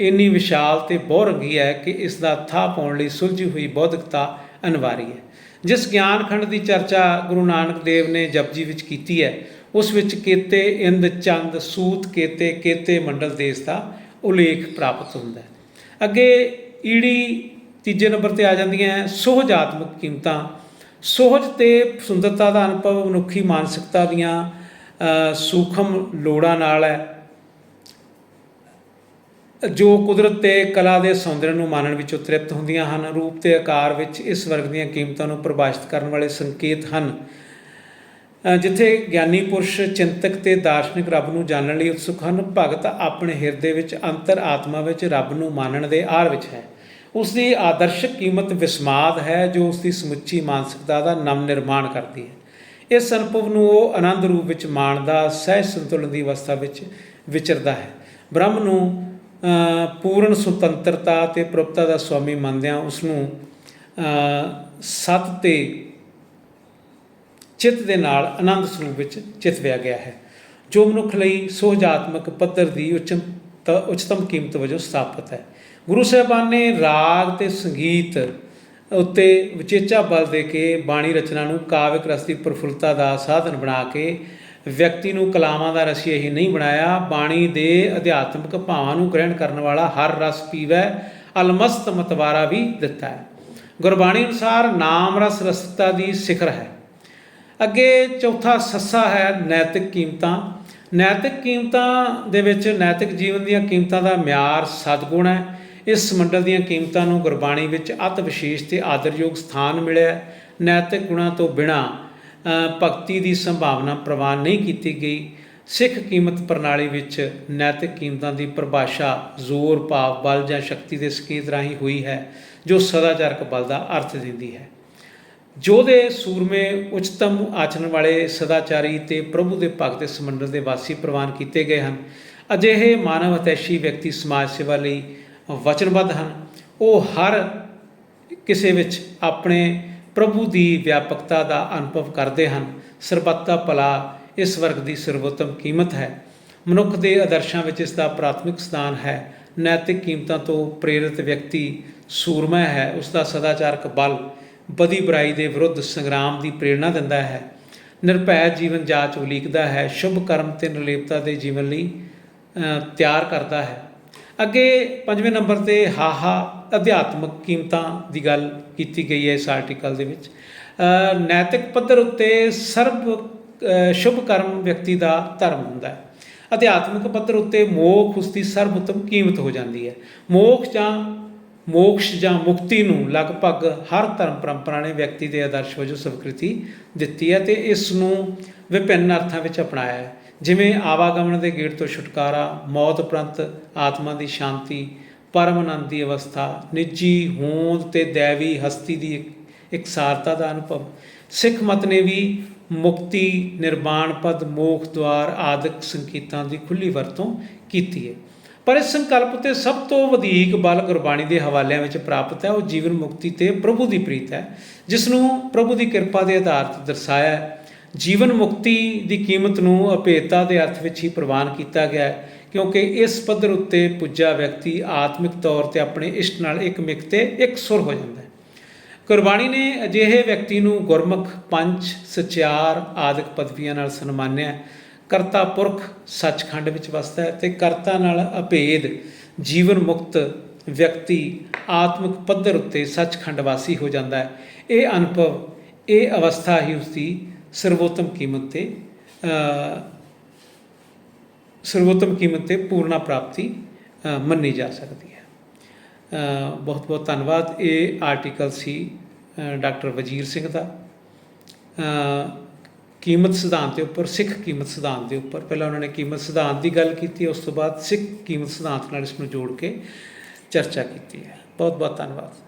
ਇੰਨੀ ਵਿਸ਼ਾਲ ਤੇ ਬਹੁਰੰਗੀ ਹੈ ਕਿ ਇਸ ਦਾ ਥਾਂ ਪਾਉਣ ਲਈ ਸੁਲਝੀ ਹੋਈ ਬੌਧਿਕਤਾ ਅਨਿਵਾਰੀ ਹੈ। ਜਿਸ ਗਿਆਨ ਖੰਡ ਦੀ ਚਰਚਾ ਗੁਰੂ ਨਾਨਕ ਦੇਵ ਨੇ ਜਪਜੀ ਵਿੱਚ ਕੀਤੀ ਹੈ ਉਸ ਵਿੱਚ ਕੇਤੇ ਇੰਦ, ਚੰਦ, ਸੂਤ, ਕੇਤੇ ਕੇਤੇ ਮੰਡਲ ਦੇਸ ਦਾ ਉਲੇਖ ਪ੍ਰਾਪਤ ਹੁੰਦਾ ਹੈ। ਅੱਗੇ ਈੜੀ ਤੀਜੇ ਨੰਬਰ ਤੇ ਆ ਜਾਂਦੀਆਂ ਹੈ, ਸੁਹਜਾਤਮਕ ਕੀਮਤਾਂ। ਸੋਹਜ ਤੇ ਸੁੰਦਰਤਾ ਦਾ ਅਨੁਭਵ ਮਨੁੱਖੀ ਮਾਨਸਿਕਤਾ ਦੀਆਂ ਸੂਖਮ ਲੋੜਾਂ ਨਾਲ ਹੈ। ਜੋ ਕੁਦਰਤ ਤੇ ਕਲਾ ਦੇ ਸੌਂਦਰਯ ਨੂੰ ਮਾਨਣ ਵਿੱਚ ਤ੍ਰਿਪਤ ਹੁੰਦੀਆਂ ਹਨ, ਰੂਪ ਤੇ ਆਕਾਰ ਵਿੱਚ ਇਸ ਵਰਗ ਦੀਆਂ ਕੀਮਤਾਂ ਨੂੰ ਪਰਿਭਾਸ਼ਿਤ ਕਰਨ ਵਾਲੇ ਸੰਕੇਤ ਹਨ। ਜਿੱਥੇ ਗਿਆਨੀ ਪੁਰਸ਼ ਚਿੰਤਕ ਤੇ ਦਾਰਸ਼ਨਿਕ ਰੱਬ ਨੂੰ ਜਾਣਨ ਲਈ ਉਤਸੁਕ ਹਨ ਭਗਤ ਆਪਣੇ ਹਿਰਦੇ ਵਿੱਚ ਅੰਤਰ ਆਤਮਾ ਵਿੱਚ ਰੱਬ ਨੂੰ ਮਾਨਣ ਦੇ ਆਰ ਵਿੱਚ ਹੈ। ਉਸ ਦੀ ਆਦਰਸ਼ਕ ਕੀਮਤ ਵਿਸਮਾਦ ਹੈ, ਜੋ ਉਸ ਦੀ ਸਮੁੱਚੀ ਮਾਨਸਿਕਤਾ ਦਾ ਨਵ ਨਿਰਮਾਣ ਕਰਦੀ ਹੈ। ਇਸ ਅਨੁਭਵ ਨੂੰ ਉਹ ਆਨੰਦ ਰੂਪ ਵਿੱਚ ਮਾਣਦਾ, ਸਹਿਜ ਸੰਤੁਲਨ ਦੀ ਅਵਸਥਾ ਵਿੱਚ ਵਿਚਰਦਾ ਹੈ। ਬ੍ਰਹਮ ਨੂੰ ਪੂਰਨ ਸੁਤੰਤਰਤਾ ਤੇ ਪ੍ਰਭੁਤਾ ਦਾ ਸੁਆਮੀ ਮੰਨਦਿਆਂ ਉਸ ਨੂੰ ਸਤ ਤੇ ਚਿੱਤ ਦੇ ਨਾਲ ਆਨੰਦ ਸਰੂਪ ਵਿੱਚ ਚਿਤਵਿਆ ਗਿਆ ਹੈ। ਜੋ ਮਨੁੱਖ ਲਈ ਸੁਹਜਾਤਮਕ ਪੱਧਰ ਦੀ ਉੱਚਮ ਤ- ਉੱਚਤਮ ਕੀਮਤ ਵਜੋਂ ਸਥਾਪਿਤ ਹੈ। ਗੁਰੂ ਸਾਹਿਬਾਨ ਨੇ ਰਾਗ ਤੇ ਸੰਗੀਤ ਉੱਤੇ ਵਿਚੇਚਾ ਬਲ ਦੇ ਕੇ ਬਾਣੀ ਰਚਨਾ ਨੂੰ ਕਾਵਿਕ ਰਸ ਦੀ ਪ੍ਰਫੁੱਲਤਾ ਦਾ ਸਾਧਨ ਬਣਾ ਕੇ ਵਿਅਕਤੀ ਨੂੰ ਕਲਾਮਾਂ ਦਾ ਰਸੀਆ ਹੀ ਨਹੀਂ ਬਣਾਇਆ, ਬਾਣੀ ਦੇ ਅਧਿਆਤਮਿਕ ਭਾਵਾਂ ਨੂੰ ਗ੍ਰਹਿਣ ਕਰਨ ਵਾਲਾ ਹਰ ਰਸ ਪੀਵੈ, ਅਲਮਸਤ ਮਤਵਾਰਾ ਵੀ ਦਿੱਤਾ ਹੈ। ਗੁਰਬਾਣੀ ਅਨੁਸਾਰ ਨਾਮ ਰਸ ਰਸਤਾ ਦੀ ਸਿਖਰ ਹੈ। ਅੱਗੇ ਚੌਥਾ ਸੱਸਾ ਹੈ ਨੈਤਿਕ ਕੀਮਤਾਂ। ਨੈਤਿਕ ਕੀਮਤਾਂ ਦੇ ਵਿੱਚ ਨੈਤਿਕ ਜੀਵਨ ਦੀਆਂ ਕੀਮਤਾਂ ਦਾ ਮਿਆਰ ਸਤਗੁਣ ਹੈ। ਇਸ ਮੰਡਲ ਦੀਆਂ ਕੀਮਤਾਂ ਨੂੰ ਗੁਰਬਾਣੀ ਵਿੱਚ ਅਤ ਵਿਸ਼ੇਸ਼ ਤੇ ਆਦਰਯੋਗ ਸਥਾਨ ਮਿਲਿਆ ਨੈਤਿਕ ਗੁਣਾਂ ਤੋਂ ਬਿਨਾ ਭਗਤੀ ਦੀ ਸੰਭਾਵਨਾ ਪ੍ਰਵਾਨ ਨਹੀਂ ਕੀਤੀ ਗਈ। ਸਿੱਖ ਕੀਮਤ ਪ੍ਰਣਾਲੀ ਵਿੱਚ ਨੈਤਿਕ ਕੀਮਤਾਂ ਦੀ ਪਰਿਭਾਸ਼ਾ ਜ਼ੋਰ, ਭਾਵ, ਬਲ ਜਾਂ ਸ਼ਕਤੀ ਦੇ ਸੰਕੇਤ ਰਾਹੀਂ ਹੋਈ ਹੈ, ਜੋ ਸਦਾਚਾਰਕ ਬਲ ਦਾ ਅਰਥ ਦਿੰਦੀ ਹੈ। ਜੋ ਦੇ ਸੂਰਮੇ ਉੱਚਤਮ ਆਚਰਣ ਵਾਲੇ ਸਦਾਚਾਰੀ ਤੇ ਪ੍ਰਭੂ ਦੇ ਭਗਤ ਇਸ ਮੰਡਲ ਦੇ ਵਾਸੀ ਪ੍ਰਵਾਨ ਕੀਤੇ ਗਏ ਹਨ। ਅਜਿਹੇ ਮਾਨਵ ਅਤੈਸ਼ੀ ਵਿਅਕਤੀ ਸਮਾਜ ਸੇਵਾ ਲਈ ਵਚਨਬੱਧ ਹਨ। ਉਹ ਹਰ ਕਿਸੇ ਵਿੱਚ ਆਪਣੇ ਪ੍ਰਭੂ ਦੀ ਵਿਆਪਕਤਾ ਦਾ ਅਨੁਭਵ ਕਰਦੇ ਹਨ। ਸਰਬੱਤਾ ਭਲਾ ਇਸ ਵਰਗ ਦੀ ਸਰਵੋਤਮ ਕੀਮਤ ਹੈ। ਮਨੁੱਖ ਦੇ ਆਦਰਸ਼ਾਂ ਵਿੱਚ ਇਸ ਦਾ ਪ੍ਰਾਥਮਿਕ ਸਥਾਨ ਹੈ। ਨੈਤਿਕ ਕੀਮਤਾਂ ਤੋਂ ਪ੍ਰੇਰਿਤ ਵਿਅਕਤੀ ਸੂਰਮਾ ਹੈ। ਉਸ ਦਾ ਸਦਾਚਾਰਕ ਬਲ ਬਦੀ ਬੁਰਾਈ ਦੇ ਵਿਰੁੱਧ ਸੰਗਰਾਮ ਦੀ ਪ੍ਰੇਰਣਾ ਦਿੰਦਾ ਹੈ। ਨਿਰਭੈ ਜੀਵਨ ਜਾਚ ਉਲੀਕਦਾ ਹੈ ਸ਼ੁਭ ਕਰਮ ਤੇ ਨਿਰਲੇਪਤਾ ਦੇ ਜੀਵਨ ਲਈ ਤਿਆਰ ਕਰਦਾ ਹੈ। ਅੱਗੇ ਪੰਜਵੇਂ ਨੰਬਰ ਤੇ ਹਾਹਾ ਅਧਿਆਤਮਕ ਕੀਮਤਾਂ ਦੀ ਗੱਲ ਕੀਤੀ ਗਈ ਹੈ ਇਸ ਆਰਟੀਕਲ ਦੇ ਵਿੱਚ। ਨੈਤਿਕ ਪੱਧਰ ਉੱਤੇ ਸਰਬ ਅ, ਸ਼ੁਭ ਕਰਮ ਵਿਅਕਤੀ ਦਾ ਧਰਮ ਹੁੰਦਾ ਹੈ। ਅਧਿਆਤਮਿਕ ਪੱਧਰ ਉੱਤੇ ਮੋਖ ਉਸ ਦੀ ਸਰਬਉੱਤਮ ਕੀਮਤ ਹੋ ਜਾਂਦੀ ਹੈ। ਮੋਖ ਜਾਂ ਮੋਕਸ਼ ਜਾਂ ਮੁਕਤੀ ਨੂੰ ਲਗਭਗ ਹਰ ਧਰਮ ਪਰੰਪਰਾ ਨੇ ਵਿਅਕਤੀ ਦੇ ਆਦਰਸ਼ ਵਜੋਂ ਸਵੀਕ੍ਰਿਤੀ ਦਿੱਤੀ ਹੈ ਤੇ ਇਸ ਨੂੰ ਵਿਭਿੰਨ ਅਰਥਾਂ ਵਿੱਚ ਅਪਣਾਇਆ ਹੈ। ਜਿਵੇਂ ਆਵਾਗਮਨ ਦੇ ਗੇੜ ਤੋਂ ਛੁਟਕਾਰਾ, ਮੌਤ ਉਪਰੰਤ ਆਤਮਾ ਦੀ ਸ਼ਾਂਤੀ ਪਰਮ ਆਨੰਦ ਦੀ ਅਵਸਥਾ, ਨਿੱਜੀ ਹੋਂਦ ਤੇ ਦੇਵੀ ਹਸਤੀ ਦੀ ਇੱਕ- ਇਕਸਾਰਤਾ ਦਾ ਅਨੁਭਵ। ਸਿੱਖ ਮਤ ਨੇ ਵੀ ਮੁਕਤੀ ਨਿਰਵਾਣ ਪਦ, ਮੋਖ, ਦੁਆਰ ਆਦਿਕ ਸੰਕੇਤਾਂ ਦੀ ਖੁੱਲੀ ਵਰਤੋਂ ਕੀਤੀ ਹੈ। ਪਰ ਇਸ ਸੰਕਲਪ ਤੇ ਸਭ ਤੋਂ ਵਧੇਕ ਬਲ ਗੁਰਬਾਣੀ ਦੇ ਹਵਾਲਿਆਂ ਵਿੱਚ ਪ੍ਰਾਪਤ ਹੈ, ਉਹ ਜੀਵਨ ਮੁਕਤੀ ਤੇ ਪ੍ਰਭੂ ਦੀ ਪ੍ਰੀਤ ਹੈ ਜਿਸ ਨੂੰ ਪ੍ਰਭੂ ਦੀ ਕਿਰਪਾ ਦੇ ਆਧਾਰ ਤੇ ਦਰਸਾਇਆ ਹੈ। ਜੀਵਨ ਮੁਕਤੀ ਦੀ ਕੀਮਤ ਨੂੰ ਅਭੇਦਤਾ ਦੇ ਅਰਥ ਵਿੱਚ ਹੀ ਪ੍ਰਵਾਨ ਕੀਤਾ ਗਿਆ ਹੈ, ਕਿਉਂਕਿ ਇਸ ਪੱਧਰ ਉੱਤੇ ਪੁੱਜਾ ਵਿਅਕਤੀ ਆਤਮਿਕ ਤੌਰ ਤੇ ਆਪਣੇ ਇਸ਼ਟ ਨਾਲ ਇੱਕ ਮਿਕ ਤੇ ਇੱਕ ਸੁਰ ਹੋ ਜਾਂਦਾ ਹੈ। ਗੁਰਬਾਣੀ ਨੇ ਅਜਿਹੇ ਵਿਅਕਤੀ ਨੂੰ ਗੁਰਮੁਖ, ਪੰਜ, ਸਚਿਆਰ ਆਦਿਕ ਪਦਵੀਆਂ ਨਾਲ ਸਨਮਾਨਿਆ ਕਰਤਾ ਪੁਰਖ ਸੱਚਖੰਡ ਵਿੱਚ ਵਸਦਾ ਹੈ ਤੇ ਕਰਤਾ ਨਾਲ ਅਭੇਦ ਜੀਵਨ ਮੁਕਤ ਵਿਅਕਤੀ ਆਤਮਿਕ ਪੱਧਰ ਉੱਤੇ ਸੱਚਖੰਡ ਵਾਸੀ ਹੋ ਜਾਂਦਾ ਹੈ। ਇਹ ਅਨੁਭਵ, ਇਹ ਅਵਸਥਾ ਹੀ ਉਸ ਦੀ ਸਰਵੋਤਮ ਕੀਮਤ ਤੇ ਸਰਵੋਤਮ ਕੀਮਤ ਤੇ ਪੂਰਨਾ ਪ੍ਰਾਪਤੀ ਮੰਨੀ ਜਾ ਸਕਦੀ ਹੈ। ਬਹੁਤ ਬਹੁਤ ਧੰਨਵਾਦ। ਇਹ ਆਰਟੀਕਲ ਸੀ ਡਾਕਟਰ ਵਜੀਰ ਸਿੰਘ ਦਾ। ਕੀਮਤ ਸਿਧਾਂਤ ਦੇ ਉੱਪਰ, ਸਿੱਖ ਕੀਮਤ ਸਿਧਾਂਤ ਦੇ ਉੱਪਰ। ਪਹਿਲਾਂ ਉਹਨਾਂ ਨੇ ਕੀਮਤ ਸਿਧਾਂਤ ਦੀ ਗੱਲ ਕੀਤੀ, ਉਸ ਤੋਂ ਬਾਅਦ ਸਿੱਖ ਕੀਮਤ ਸਿਧਾਂਤ ਨਾਲ ਇਸ ਨੂੰ ਜੋੜ ਕੇ ਚਰਚਾ ਕੀਤੀ ਹੈ। ਬਹੁਤ ਬਹੁਤ ਧੰਨਵਾਦ।